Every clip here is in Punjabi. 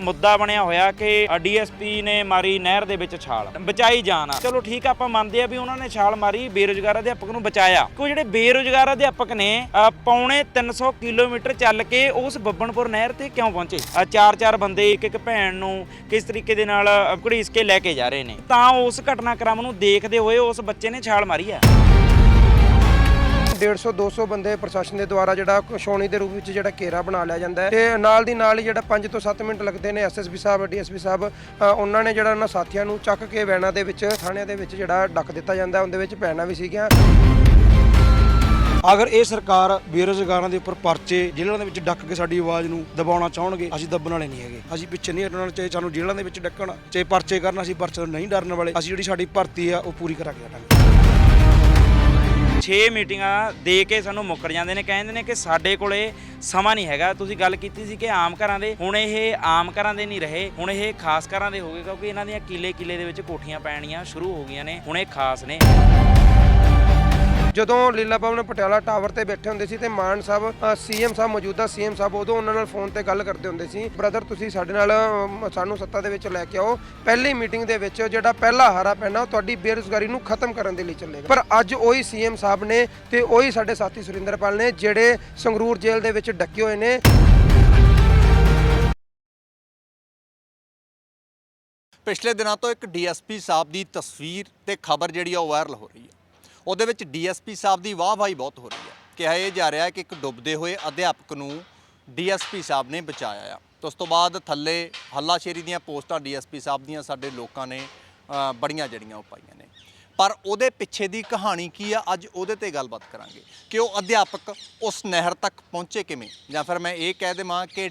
ਮੁੱਦਾ ਬਣਿਆ ਹੋਇਆ ਕਿ ਡੀਐਸਪੀ ਨੇ ਮਾਰੀ ਨਹਿਰ ਦੇ ਵਿੱਚ ਛਾਲ ਬਚਾਈ ਜਾਨ ਆ। ਚਲੋ ਠੀਕ ਆ ਆਪਾਂ ਮੰਨਦੇ ਆ ਵੀ ਉਹਨਾਂ ਨੇ ਛਾਲ ਮਾਰੀ ਬੇਰੁਜ਼ਗਾਰ ਅਧਿਆਪਕ ਨੂੰ ਬਚਾਇਆ। ਕੋਈ ਜਿਹੜੇ ਬੇਰੁਜ਼ਗਾਰ ਅਧਿਆਪਕ ਨੇ ਅ, ਪੌਣੇ 300 ਕਿਲੋਮੀਟਰ ਚੱਲ ਕੇ ਉਸ ਬੱਬਨਪੁਰ ਨਹਿਰ ਤੇ ਕਿਉਂ ਪਹੁੰਚੇ? ਚਾਰ ਚਾਰ ਬੰਦੇ ਇੱਕ ਇੱਕ ਭੈਣ ਨੂੰ ਕਿਸ ਤਰੀਕੇ ਦੇ ਨਾਲ ਘੜੀਸ ਕੇ ਲੈ ਕੇ ਜਾ ਰਹੇ ਨੇ। ਤਾਂ ਉਸ ਘਟਨਾਕ੍ਰਮ ਨੂੰ ਦੇਖਦੇ ਹੋਏ ਉਸ ਬੱਚੇ ਨੇ ਛਾਲ ਮਾਰੀ ਆ। 150 200 ਬੰਦੇ ਪ੍ਰਸ਼ਾਸਨ ਦੇ ਦੁਆਰਾ ਜਿਹੜਾ ਛਾਉਣੀ ਦੇ ਰੂਪ ਵਿੱਚ ਜਿਹੜਾ ਘੇਰਾ ਬਣਾ ਲਿਆ ਜਾਂਦਾ ਹੈ। ਤੇ ਨਾਲ ਦੀ ਨਾਲ ਹੀ ਜਿਹੜਾ 5 ਤੋਂ 7 ਮਿੰਟ ਲੱਗਦੇ ਨੇ ਐਸਐਸਪੀ ਸਾਹਿਬ ਡੀਐਸਪੀ ਸਾਹਿਬ ਉਹਨਾਂ ਨੇ ਜਿਹੜਾ ਉਹਨਾਂ ਸਾਥੀਆਂ ਨੂੰ ਚੱਕ ਕੇ ਵੈਨਾਂ ਦੇ ਵਿੱਚ, ਥਾਣਿਆਂ ਦੇ ਵਿੱਚ ਜਿਹੜਾ ਡੱਕ ਦਿੱਤਾ ਜਾਂਦਾ ਉਹਦੇ ਵਿੱਚ ਭੈਣਾਂ ਵੀ ਸੀਗੀਆਂ। ਅਗਰ ਇਹ ਸਰਕਾਰ ਬੇਰੁਜ਼ਗਾਰਾਂ ਦੇ ਉੱਪਰ ਪਰਚੇ ਜੇਲ੍ਹਾਂ ਦੇ ਵਿੱਚ ਡੱਕ ਕੇ ਸਾਡੀ ਆਵਾਜ਼ ਨੂੰ ਦਬਾਉਣਾ ਚਾਹਣਗੇ, ਅਸੀਂ ਦੱਬਣ ਵਾਲੇ ਨਹੀਂ ਹੈਗੇ। ਅਸੀਂ ਪਿੱਛੇ ਨਹੀਂ ਹਟਣ ਵਾਲੇ, ਚਾਹੇ ਸਾਨੂੰ ਜੇਲ੍ਹਾਂ ਦੇ ਵਿੱਚ ਡੱਕਣ, ਚਾਹੇ ਪਰਚੇ ਕਰਨ, ਅਸੀਂ ਪਰਚੇ ਤੋਂ ਨਹੀਂ ਡਰਨ ਵਾਲੇ। ਅਸੀਂ ਜਿਹੜੀ ਸਾਡੀ ਭਰਤੀ ਆ, ਉਹ ਪੂਰੀ ਕਰਾ ਕੇ ਹਟਾਂਗੇ 6 ਮੀਟਿੰਗਾਂ ਦੇ ਕੇ ਸਾਨੂੰ ਮੁੱਕਰ ਜਾਂਦੇ ਨੇ। ਕਹਿੰਦੇ ਨੇ ਕਿ ਸਾਡੇ ਕੋਲੇ ਸਮਾਂ ਨਹੀਂ ਹੈਗਾ। ਤੁਸੀਂ ਗੱਲ ਕੀਤੀ ਸੀ ਕਿ ਆਮ ਘਰਾਂ ਦੇ। ਹੁਣ ਇਹ ਆਮ ਘਰਾਂ ਦੇ ਨਹੀਂ ਰਹੇ। ਹੁਣ ਇਹ ਖਾਸ ਘਰਾਂ ਦੇ ਹੋ ਗਏ ਕਿਉਂਕਿ ਇਹਨਾਂ ਦੀਆਂ ਕਿਲੇ ਕਿਲੇ ਦੇ ਵਿੱਚ ਕੋਠੀਆਂ ਪੈਣੀਆਂ ਸ਼ੁਰੂ ਹੋ ਗਈਆਂ ਨੇ। ਹੁਣ ਇਹ ਖਾਸ ਨੇ। ਜਦੋਂ ਲੀਲਾ ਭਵਨ ਪਟਿਆਲਾ ਟਾਵਰ ਤੇ ਬੈਠੇ ਹੁੰਦੇ ਸੀ ਤੇ ਮਾਨ ਸਾਹਿਬ ਸੀਐਮ ਸਾਹਿਬ ਮੌਜੂਦਾ ਸੀਐਮ ਸਾਹਿਬ, ਉਦੋਂ ਉਹਨਾਂ ਨਾਲ ਫੋਨ ਤੇ ਗੱਲ ਕਰਦੇ ਹੁੰਦੇ ਸੀ, ਬ੍ਰਦਰ, ਤੁਸੀਂ ਸਾਡੇ ਨਾਲ ਸਾਨੂੰ ਸੱਤਾ ਦੇ ਵਿੱਚ ਲੈ ਕੇ ਆਓ। ਪਹਿਲੀ ਮੀਟਿੰਗ ਦੇ ਵਿੱਚ ਜਿਹੜਾ ਪਹਿਲਾ ਹਾਰਾ ਪੈਣਾ, ਉਹ ਤੁਹਾਡੀ ਬੇਰੁਜ਼ਗਾਰੀ ਨੂੰ ਖਤਮ ਕਰਨ ਦੇ ਲਈ ਚੱਲੇਗਾ। ਪਰ ਅੱਜ ਉਹੀ ਸੀਐਮ ਸਾਹਿਬ ਨੇ ਤੇ ਉਹੀ ਸਾਡੇ ਸਾਥੀ ਸੁਰਿੰਦਰਪਾਲ ਨੇ ਜਿਹੜੇ ਸੰਗਰੂਰ ਜੇਲ੍ਹ ਦੇ ਵਿੱਚ ਡੱਕੇ ਹੋਏ ਨੇ। ਪਿਛਲੇ ਦਿਨਾਂ ਤੋਂ ਇੱਕ ਡੀਐਸਪੀ ਸਾਹਿਬ ਦੀ ਤਸਵੀਰ ਤੇ ਖਬਰ ਜਿਹੜੀ ਆ ਉਹ ਵਾਇਰਲ ਹੋ ਰਹੀ ਹੈ ਉਹਦੇ ਵਿੱਚ ਡੀਐਸਪੀ ਸਾਹਿਬ ਦੀ ਵਾਹ-ਵਾਹੀ ਬਹੁਤ ਹੋ ਰਹੀ ਹੈ। ਕਿਹਾ ਇਹ ਜਾ ਰਿਹਾ ਹੈ ਕਿ ਇੱਕ ਡੁੱਬਦੇ ਹੋਏ ਅਧਿਆਪਕ ਨੂੰ ਡੀਐਸਪੀ ਸਾਹਿਬ ਨੇ ਬਚਾਇਆ ਆ। ਤੇ ਉਸ ਤੋਂ ਬਾਅਦ ਥੱਲੇ ਹੱਲਾਸ਼ੇਰੀ ਦੀਆਂ ਪੋਸਟਾਂ ਡੀਐਸਪੀ ਸਾਹਿਬ ਦੀਆਂ ਸਾਡੇ ਲੋਕਾਂ ਨੇ ਬੜੀਆਂ ਜੜੀਆਂ ਉਹ ਪਾਈਆਂ ਨੇ। ਪਰ ਉਹਦੇ ਪਿੱਛੇ ਦੀ ਕਹਾਣੀ ਕੀ ਆ, ਅੱਜ ਉਹਦੇ ਤੇ ਗੱਲਬਾਤ ਕਰਾਂਗੇ ਕਿ ਉਹ ਅਧਿਆਪਕ ਉਸ ਨਹਿਰ ਤੱਕ ਪਹੁੰਚੇ ਕਿਵੇਂ? ਜਾਂ ਫਿਰ ਮੈਂ ਇਹ ਕਹਿ ਦੇਵਾਂ ਕਿ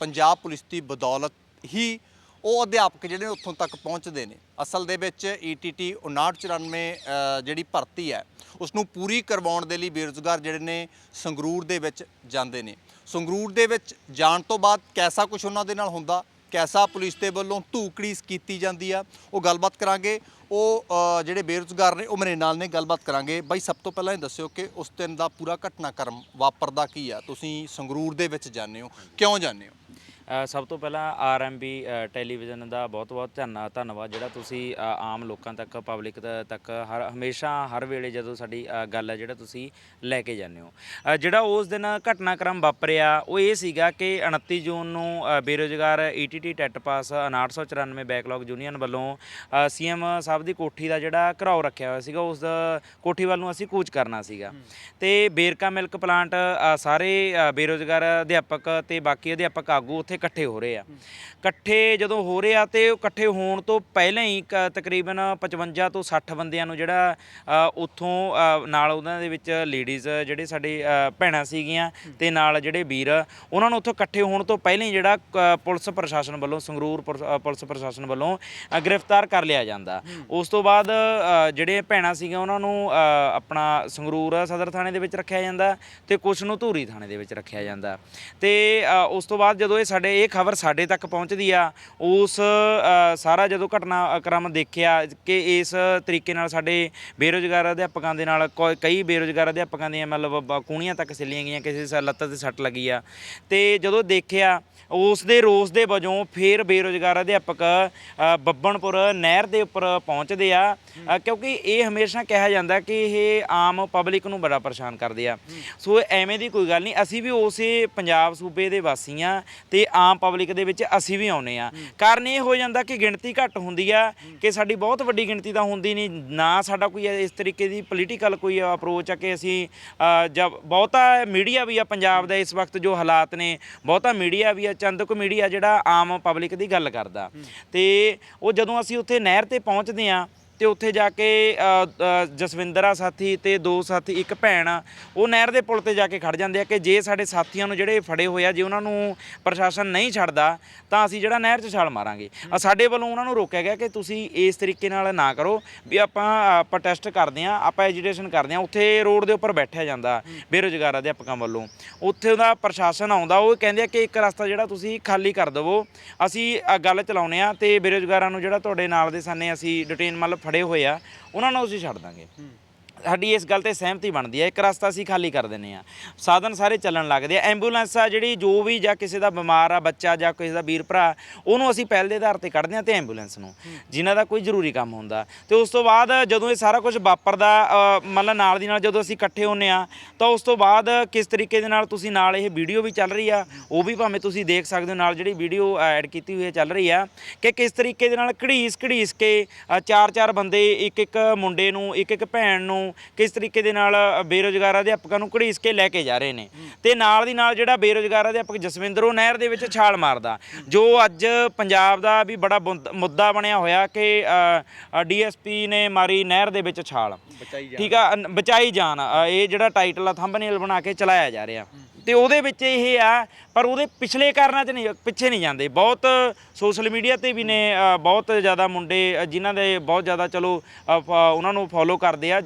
ਪੰਜਾਬ ਪੁਲਿਸ ਦੀ ਬਦੌਲਤ ਹੀ ਉਹ ਅਧਿਆਪਕ ਜਿਹੜੇ ਉੱਥੋਂ ਤੱਕ ਪਹੁੰਚਦੇ ਨੇ ਅਸਲ ਦੇ ਵਿੱਚ E ETT 5994 ਅ, ਜਿਹੜੀ ਭਰਤੀ ਹੈ ਉਸ ਨੂੰ ਪੂਰੀ ਕਰਵਾਉਣ ਦੇ ਲਈ ਬੇਰੁਜ਼ਗਾਰ ਜਿਹੜੇ ਨੇ ਸੰਗਰੂਰ ਦੇ ਵਿੱਚ ਜਾਂਦੇ ਨੇ। ਸੰਗਰੂਰ ਦੇ ਵਿੱਚ ਜਾਣ ਤੋਂ ਬਾਅਦ ਕੈਸਾ ਕੁਝ ਉਹਨਾਂ ਦੇ ਨਾਲ ਹੁੰਦਾ? ਕੈਸਾ ਪੁਲਿਸ ਦੇ ਵੱਲੋਂ ਧੂਕੜੀਸ ਕੀਤੀ ਜਾਂਦੀ ਆ? ਉਹ ਗੱਲਬਾਤ ਕਰਾਂਗੇ। ਉਹ ਜਿਹੜੇ ਬੇਰੁਜ਼ਗਾਰ ਨੇ ਉਹ ਮੇਰੇ ਨਾਲ ਨੇ ਗੱਲਬਾਤ ਕਰਾਂਗੇ। ਬਾਈ ਸਭ ਤੋਂ ਪਹਿਲਾਂ ਇਹ ਦੱਸਿਓ ਕਿ ਉਸ ਦਿਨ ਦਾ ਪੂਰਾ ਘਟਨਾਕ੍ਰਮ ਵਾਪਰਦਾ ਕੀ ਆ? ਤੁਸੀਂ ਸੰਗਰੂਰ ਦੇ ਵਿੱਚ ਜਾਂਦੇ ਹੋ। ਕਿਉਂ ਜਾਂਦੇ ਹੋ? ਸਭ ਤੋਂ ਪਹਿਲਾਂ ਆਰਐਮਬੀ ਟੈਲੀਵਿਜ਼ਨ ਦਾ ਬਹੁਤ-ਬਹੁਤ ਧੰਨਾ ਧੰਨਵਾਦ ਜਿਹੜਾ ਤੁਸੀਂ ਆਮ ਲੋਕਾਂ ਤੱਕ ਪਬਲਿਕ ਤੱਕ ਹਰ ਹਮੇਸ਼ਾ ਹਰ ਵੇਲੇ ਜਦੋਂ ਸਾਡੀ ਗੱਲ ਹੈ ਜਿਹੜਾ ਤੁਸੀਂ ਲੈ ਕੇ ਜਾਂਦੇ ਹੋ। ਜਿਹੜਾ ਉਸ ਦਿਨ ਘਟਨਾਕ੍ਰਮ ਵਾਪਰਿਆ ਉਹ ਇਹ ਸੀਗਾ ਕਿ 29 ਜੂਨ ਨੂੰ ਬੇਰੁਜ਼ਗਾਰ ETT TET pass 5994 backlog union ਵੱਲੋਂ ਸੀਐਮ ਸਾਹਿਬ ਦੀ ਕੋਠੀ ਦਾ ਜਿਹੜਾ ਘਰਾਓ ਰੱਖਿਆ ਹੋਇਆ ਸੀਗਾ ਉਸ ਕੋਠੀ ਵੱਲ ਨੂੰ ਅਸੀਂ ਕੂਚ ਕਰਨਾ ਸੀਗਾ। ਤੇ ਬੇਰਕਾ ਮਿਲਕ ਪਲਾਂਟ ਸਾਰੇ ਬੇਰੁਜ਼ਗਾਰ ਅਧਿਆਪਕ ਤੇ ਬਾਕੀ ਅਧਿਆਪਕ ਆਗੂ ਉੱਥੇ ਇਕੱਠੇ ਹੋ ਰਹੇ ਆ। ਇਕੱਠੇ ਜਦੋਂ ਹੋ ਰਹੇ ਆ ਤੇ ਉਹ ਇਕੱਠੇ ਹੋਣ ਤੋਂ ਪਹਿਲਾਂ ਹੀ ਕ- ਤਕਰੀਬਨ 55 ਤੋਂ 60 ਬੰਦਿਆਂ ਨੂੰ ਜਿਹੜਾ ਅ, ਉੱਥੋਂ ਅ, ਨਾਲ ਉਹਨਾਂ ਦੇ ਵਿੱਚ ਲੇਡੀਜ਼ ਜਿਹੜੇ ਸਾਡੇ ਅ, ਭੈਣਾਂ ਸੀਗੀਆਂ ਤੇ ਨਾਲ ਜਿਹੜੇ ਵੀਰ ਉਹਨਾਂ ਨੂੰ ਉੱਥੋਂ ਇਕੱਠੇ ਹੋਣ ਤੋਂ ਪਹਿਲਾਂ ਹੀ ਜਿਹੜਾ ਕ- ਪੁਲਿਸ ਪ੍ਰਸ਼ਾਸਨ ਵੱਲੋਂ ਸੰਗਰੂਰ ਪੁਲਿਸ- ਅ, ਪੁਲਿਸ ਪ੍ਰਸ਼ਾਸਨ ਵੱਲੋਂ ਅ, ਗ੍ਰਿਫਤਾਰ ਕਰ ਲਿਆ ਜਾਂਦਾ। ਉਸ ਤੋਂ ਬਾਅਦ ਅ, ਜਿਹੜੇ ਭੈਣਾਂ ਸੀਗੀਆਂ ਉਹਨਾਂ ਨੂੰ ਅ, ਆਪਣਾ ਸੰਗਰੂਰ ਸਦਰ ਥਾਣੇ ਦੇ ਵਿੱਚ ਰੱਖਿਆ ਜਾਂਦਾ ਤੇ ਕੁਛ ਨੂੰ ਧੂਰੀ ਥਾਣੇ ਦੇ ਵਿੱਚ ਰੱਖਿਆ ਜਾਂਦਾ। ਤੇ ਅ, ਉਸ ਤੋਂ ਬਾਅਦ ਜਦੋਂ ਇਹ ਸਾਡੇ ਇਹ ਖਬਰ ਸਾਡੇ ਤੱਕ ਪਹੁੰਚਦੀ ਆ ਉਸ ਸਾਰਾ ਜਦੋਂ ਘਟਨਾਕ੍ਰਮ ਦੇਖਿਆ ਕਿ ਇਸ ਤਰੀਕੇ ਨਾਲ ਸਾਡੇ ਬੇਰੁਜ਼ਗਾਰ ਅਧਿਆਪਕਾਂ ਦੇ ਨਾਲ ਕਈ ਬੇਰੁਜ਼ਗਾਰ ਅਧਿਆਪਕਾਂ ਦੀਆਂ ਮਤਲਬ ਕੂਣੀਆਂ ਤੱਕ ਸਿੱਲੀਆਂ ਗਈਆਂ ਕਿਸੇ ਲੱਤ ਤੇ ਸੱਟ ਲੱਗੀ ਆ। ਤੇ ਜਦੋਂ ਦੇਖਿਆ ਉਸ ਦੇ ਰੋਸ ਦੇ ਵਜੋਂ ਫੇਰ ਬੇਰੁਜ਼ਗਾਰ ਅਧਿਆਪਕ ਬੱਬਣਪੁਰ ਨਹਿਰ ਦੇ ਉੱਪਰ ਪਹੁੰਚਦੇ ਆ ਕਿਉਂਕਿ ਇਹ ਹਮੇਸ਼ਾ ਕਿਹਾ ਜਾਂਦਾ ਕਿ ਇਹ ਆਮ ਪਬਲਿਕ ਨੂੰ ਬੜਾ ਪਰੇਸ਼ਾਨ ਕਰਦੇ ਆ। ਸੋ ਐਵੇਂ ਦੀ ਕੋਈ ਗੱਲ ਨਹੀਂ ਅਸੀਂ ਵੀ ਉਸੇ ਪੰਜਾਬ ਸੂਬੇ ਦੇ ਵਾਸੀ ਆ ਤੇ ਆਮ ਪਬਲਿਕ ਦੇ ਵਿੱਚ ਅਸੀਂ ਵੀ ਆਉਨੇ ਆ ਕਾਰਨ ਇਹ ਹੋ ਜਾਂਦਾ ਕਿ ਗਿਣਤੀ ਘੱਟ ਹੁੰਦੀ ਆ ਕਿ ਸਾਡੀ ਬਹੁਤ ਵੱਡੀ ਗਿਣਤੀ ਤਾਂ ਹੁੰਦੀ ਨਹੀਂ। ਨਾ ਸਾਡਾ ਕੋਈ ਇਸ ਤਰੀਕੇ ਦੀ ਪੋਲੀਟੀਕਲ ਕੋਈ ਅਪਰੋਚ ਆ ਕਿ ਅਸੀਂ ਜਬ ਬਹੁਤਾ ਮੀਡੀਆ ਵੀ ਆ ਪੰਜਾਬ ਦਾ ਇਸ ਵਕਤ ਜੋ ਹਾਲਾਤ ਨੇ ਬਹੁਤਾ ਮੀਡੀਆ ਵੀ ਆ ਚੰਦਕ ਮੀਡੀਆ ਜਿਹੜਾ ਆਮ ਪਬਲਿਕ ਦੀ ਗੱਲ ਕਰਦਾ। ਤੇ ਉਹ ਜਦੋਂ ਅਸੀਂ ਉੱਥੇ ਨਹਿਰ ਤੇ ਪਹੁੰਚਦੇ ਆ ਤੇ ਉੱਥੇ ਜਾ ਕੇ ਜਸਵਿੰਦਰ ਆ ਸਾਥੀ ਤੇ ਦੋ ਸਾਥੀ, ਇੱਕ ਭੈਣ ਆ, ਉਹ ਨਹਿਰ ਦੇ ਪੁਲ ਤੇ ਜਾ ਕੇ ਖੜ ਜਾਂਦੇ ਆ ਕਿ ਜੇ ਸਾਡੇ ਸਾਥੀਆਂ ਨੂੰ ਜਿਹੜੇ ਫੜੇ ਹੋਏ ਆ, ਜੇ ਉਹਨਾਂ ਨੂੰ ਪ੍ਰਸ਼ਾਸਨ ਨਹੀਂ ਛੱਡਦਾ, ਤਾਂ ਅਸੀਂ ਜਿਹੜਾ ਨਹਿਰ 'ਚ ਛਾਲ ਮਾਰਾਂਗੇ। ਸਾਡੇ ਵੱਲੋਂ ਉਹਨਾਂ ਨੂੰ ਰੋਕਿਆ ਗਿਆ ਕਿ ਤੁਸੀਂ ਇਸ ਤਰੀਕੇ ਨਾਲ ਨਾ ਕਰੋ ਵੀ ਆਪਾਂ ਪ੍ਰੋਟੈਸਟ ਕਰਦੇ ਆ, ਆਪਾਂ ਐਜੀਟੇਸ਼ਨ ਕਰਦੇ ਆ, ਉੱਥੇ ਰੋਡ ਦੇ ਉੱਪਰ ਬੈਠਿਆ ਜਾਂਦਾ ਬੇਰੁਜ਼ਗਾਰ ਅਧਿਆਪਕਾਂ ਵੱਲੋਂ। ਉੱਥੇ ਉਹਦਾ ਪ੍ਰਸ਼ਾਸਨ ਆਉਂਦਾ, ਉਹ ਕਹਿੰਦੇ ਆ ਕਿ ਇੱਕ ਰਸਤਾ ਜਿਹੜਾ ਤੁਸੀਂ ਖਾਲੀ ਕਰ ਦੇਵੋ, ਅਸੀਂ ਗੱਲ ਚਲਾਉਨੇ ਆ ਤੇ ਬੇਰੁਜ਼ਗਾਰਾਂ ਨੂੰ ਜਿਹੜਾ ਤੁਹਾਡੇ ਨਾਲ ਦੇ ਸਾਨੇ ਅਸੀਂ ਡਿਟੇਨ ਮਤਲਬ ਫੜੇ ਹੋਏ ਆ ਉਹਨਾਂ ਨੂੰ ਅਸੀਂ ਛੱਡ ਦਾਂਗੇ। ਸਾਡੀ ਇਸ ਗੱਲ ਤੇ ਸਹਿਮਤੀ ਬਣਦੀ ਹੈ। ਇੱਕ ਰਸਤਾ ਅਸੀਂ ਖਾਲੀ ਕਰ ਦਿੰਨੇ ਆ ਸਾਧਨ ਸਾਰੇ ਚੱਲਣ ਲੱਗਦੇ ਆ। ਐਂਬੂਲੈਂਸ ਆ ਜਿਹੜੀ ਜੋ ਵੀ ਜਾਂ ਕਿਸੇ ਦਾ ਬਿਮਾਰ ਆ, ਬੱਚਾ ਜਾਂ ਕਿਸੇ ਦਾ ਵੀਰ ਭਰਾ, ਉਹਨੂੰ ਅਸੀਂ ਪਹਿਲ ਦੇ ਆਧਾਰ ਤੇ ਕੱਢਦੇ ਆ ਤੇ ਐਂਬੂਲੈਂਸ ਨੂੰ। ਜਿਨ੍ਹਾਂ ਦਾ ਕੋਈ ਜ਼ਰੂਰੀ ਕੰਮ ਹੁੰਦਾ। ਤੇ ਉਸ ਤੋਂ ਬਾਅਦ ਜਦੋਂ ਇਹ ਸਾਰਾ ਕੁਝ ਵਾਪਰਦਾ ਮਤਲਬ ਨਾਲ ਦੀ ਨਾਲ ਜਦੋਂ ਅਸੀਂ ਇਕੱਠੇ ਹੁੰਨੇ ਆ ਤਾਂ ਉਸ ਤੋਂ ਬਾਅਦ ਕਿਸ ਤਰੀਕੇ ਦੇ ਨਾਲ ਤੁਸੀਂ ਨਾਲ ਇਹ ਵੀਡੀਓ ਵੀ ਚੱਲ ਰਹੀ ਆ, ਉਹ ਵੀ ਭਾਵੇਂ ਤੁਸੀਂ ਦੇਖ ਸਕਦੇ ਹੋ, ਨਾਲ ਜਿਹੜੀ ਵੀਡੀਓ ਐਡ ਕੀਤੀ ਹੋਈ ਹੈ ਚੱਲ ਰਹੀ ਆ, ਕਿ ਕਿਸ ਤਰੀਕੇ ਦੇ ਨਾਲ ਘੜੀਸ ਘੜੀਸ ਕੇ ਚਾਰ ਚਾਰ ਬੰਦੇ ਇੱਕ ਇੱਕ ਮੁੰਡੇ ਨੂੰ, ਇੱਕ ਇੱਕ ਭੈਣ ਨੂੰ ਕਿਸ ਤਰੀਕੇ ਦੇ ਨਾਲ ਬੇਰੁਜ਼ਗਾਰ ਅਧਿਆਪਕਾਂ ਨੂੰ ਘੜੀਸ ਕੇ ਲੈ ਕੇ ਜਾ ਰਹੇ ਨੇ। ਤੇ ਨਾਲ ਦੀ ਨਾਲ ਜਿਹੜਾ ਬੇਰੁਜ਼ਗਾਰ ਅਧਿਆਪਕ ਜਸਵਿੰਦਰ ਉਹ ਨਹਿਰ ਦੇ ਵਿੱਚ ਛਾਲ ਮਾਰਦਾ ਜੋ ਅੱਜ ਪੰਜਾਬ ਦਾ ਵੀ ਬੜਾ ਮੁੱਦ- ਬਣਿਆ ਹੋਇਆ ਕਿ ਡੀਐਸਪੀ ਨੇ ਮਾਰੀ ਨਹਿਰ ਦੇ ਵਿੱਚ ਛਾਲ। ਠੀਕ ਆ ਬਚਾਈ ਜਾਨ। ਇਹ ਜਿਹੜਾ ਟਾਈਟਲ ਆ ਥੰਬਨੇਲ ਬਣਾ ਕੇ ਚਲਾਇਆ ਜਾ ਰਿਹਾ। ਤੇ ਉਹਦੇ ਵਿੱਚ ਇਹ ਆ, ਪਰ ਉਹਦੇ ਪਿਛਲੇ ਕਾਰਨਾਂ 'ਚ ਨਹੀਂ, ਪਿੱਛੇ ਨਹੀਂ ਜਾਂਦੇ। ਬਹੁਤ ਸੋਸ਼ਲ ਮੀਡੀਆ ਤੇ ਵੀ ਨੇ ਬਹੁਤ ਜ਼ਿਆਦਾ ਮੁੰਡੇ ਜਿਨ੍ਹਾਂ ਦੇ ਬਹੁਤ ਜ਼ਿਆਦਾ ਚਲੋ ਉਹਨਾਂ ਨੂੰ ਫੋਲੋ ਕਰਦੇ ਆ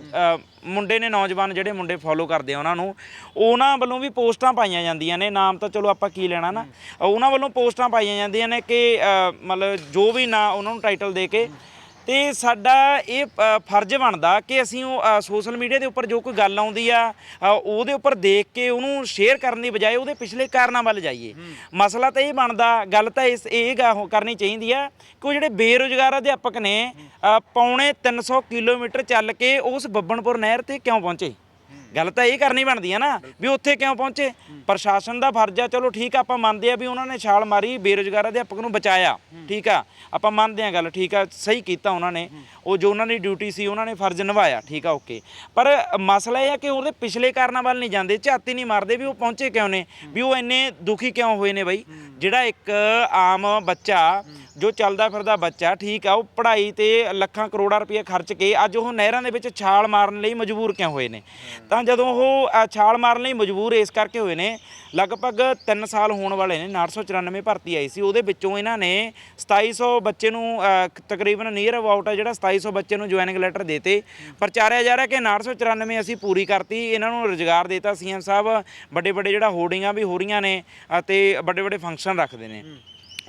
ਮੁੰਡੇ ਨੇ ਨੌਜਵਾਨ ਜਿਹੜੇ ਮੁੰਡੇ ਫੋਲੋ ਕਰਦੇ ਆ ਉਹਨਾਂ ਨੂੰ, ਉਹਨਾਂ ਵੱਲੋਂ ਵੀ ਪੋਸਟਾਂ ਪਾਈਆਂ ਜਾਂਦੀਆਂ ਨੇ। ਨਾਮ ਤਾਂ ਚਲੋ ਆਪਾਂ ਕੀ ਲੈਣਾ ਨਾ। ਉਹਨਾਂ ਵੱਲੋਂ ਪੋਸਟਾਂ ਪਾਈਆਂ ਜਾਂਦੀਆਂ ਨੇ ਕਿ ਮਤਲਬ ਜੋ ਵੀ ਨਾ ਉਹਨਾਂ ਨੂੰ ਟਾਈਟਲ ਦੇ ਕੇ ਤੇ ਸਾਡਾ ਇਹ ਫਰਜ਼ ਬਣਦਾ ਕਿ ਅਸੀਂ ਉਹ ਸੋਸ਼ਲ ਮੀਡੀਆ ਦੇ ਉੱਪਰ ਜੋ ਕੋਈ ਗੱਲ ਆਉਂਦੀ ਆ ਉਹਦੇ ਉੱਪਰ ਦੇਖ ਕੇ ਉਹਨੂੰ ਸ਼ੇਅਰ ਕਰਨ ਦੀ ਬਜਾਏ ਉਹਦੇ ਪਿਛਲੇ ਕਾਰਨਾਂ ਵੱਲ ਜਾਈਏ। ਮਸਲਾ ਤਾਂ ਇਹ ਬਣਦਾ ਗੱਲ ਤਾਂ ਇਸ ਇਹ ਕਰਨੀ ਚਾਹੀਦੀ ਆ ਕਿ ਉਹ ਜਿਹੜੇ ਬੇਰੁਜ਼ਗਾਰ ਅਧਿਆਪਕ ਨੇ ਪੌਣੇ 300 ਕਿਲੋਮੀਟਰ ਚੱਲ ਕੇ ਉਸ ਬੱਬਨਪੁਰ ਨਹਿਰ ਤੇ ਕਿਉਂ ਪਹੁੰਚੇ? ਗੱਲ ਤਾਂ ਇਹ ਕਰਨੀ ਬਣਦੀ ਆ ਨਾ ਵੀ ਉੱਥੇ ਕਿਉਂ ਪਹੁੰਚੇ? ਪ੍ਰਸ਼ਾਸਨ ਦਾ ਫਰਜ਼ ਆ ਚਲੋ ਠੀਕ ਆ ਆਪਾਂ ਮੰਨਦੇ ਆ ਵੀ ਉਹਨਾਂ ਨੇ ਛਾਲ ਮਾਰੀ ਬੇਰੁਜ਼ਗਾਰ ਅਧਿਆਪਕ ਨੂੰ ਬਚਾਇਆ। ਠੀਕ ਆ ਆਪਾਂ ਮੰਨਦੇ ਆ ਗੱਲ ਠੀਕ ਆ ਸਹੀ ਕੀਤਾ ਉਹਨਾਂ ਨੇ। ਉਹ ਜੋ ਉਹਨਾਂ ਦੀ ਡਿਊਟੀ ਸੀ ਉਹਨਾਂ ਨੇ ਫਰਜ਼ ਨਿਭਾਇਆ ਠੀਕ ਆ ਓਕੇ। ਪਰ ਮਸਲਾ ਇਹ ਆ ਕਿ ਉਹਦੇ ਪਿਛਲੇ ਕਾਰਨਾਂ ਵੱਲ ਨਹੀਂ ਜਾਂਦੇ ਝਾਤੀ ਨਹੀਂ ਮਾਰਦੇ ਵੀ ਉਹ ਪਹੁੰਚੇ ਕਿਉਂ ਨੇ? ਵੀ ਉਹ ਇੰਨੇ ਦੁਖੀ ਕਿਉਂ ਹੋਏ ਨੇ ਬਈ? ਜਿਹੜਾ ਇੱਕ ਆਮ ਬੱਚਾ ਜੋ ਚੱਲਦਾ ਫਿਰਦਾ ਬੱਚਾ ਠੀਕ ਆ ਉਹ ਪੜ੍ਹਾਈ ਤੇ ਲੱਖਾਂ ਕਰੋੜਾਂ ਰੁਪਏ ਖਰਚ ਕੇ ਅੱਜ ਉਹ ਨਹਿਰਾਂ ਦੇ ਵਿੱਚ ਛਾਲ ਮਾਰਨ ਲਈ ਮਜਬੂਰ ਕਿਉਂ ਹੋਏ ਨੇ? ਤਾਂ ਜਦੋਂ ਉਹ ਅ, ਛਾਲ ਮਾਰਨ ਲਈ ਮਜਬੂਰ ਇਸ ਕਰਕੇ ਹੋਏ ਨੇ ਲਗਭਗ 3 ਸਾਲ ਹੋਣ ਵਾਲੇ ਨੇ 994 ਭਰਤੀ ਆਈ ਸੀ ਉਹਦੇ ਵਿੱਚੋਂ ਇਹਨਾਂ ਨੇ 2700 ਬੱਚੇ ਨੂੰ ਅ, ਤਕਰੀਬਨ ਨੀਅਰ ਅਬਾਊਟ ਆ ਜਿਹੜਾ 2700 ਬੱਚੇ ਨੂੰ ਜੁਆਇਨਿੰਗ ਲੈਟਰ ਦੇਤੇ। ਪ੍ਰਚਾਰਿਆ ਜਾ ਰਿਹਾ ਕਿ 994 ਅਸੀਂ ਪੂਰੀ ਕਰਤੀ ਇਹਨਾਂ ਨੂੰ ਰੁਜ਼ਗਾਰ ਦੇਤਾ ਸੀਐਮ ਸਾਹਿਬ ਵੱਡੇ ਵੱਡੇ ਜਿਹੜਾ ਹੋਰਡਿੰਗਾਂ ਵੀ ਹੋ ਰਹੀਆਂ ਨੇ ਅਤੇ ਵੱਡੇ ਵੱਡੇ ਫੰਕਸ਼ਨ ਰੱਖਦੇ ਨੇ।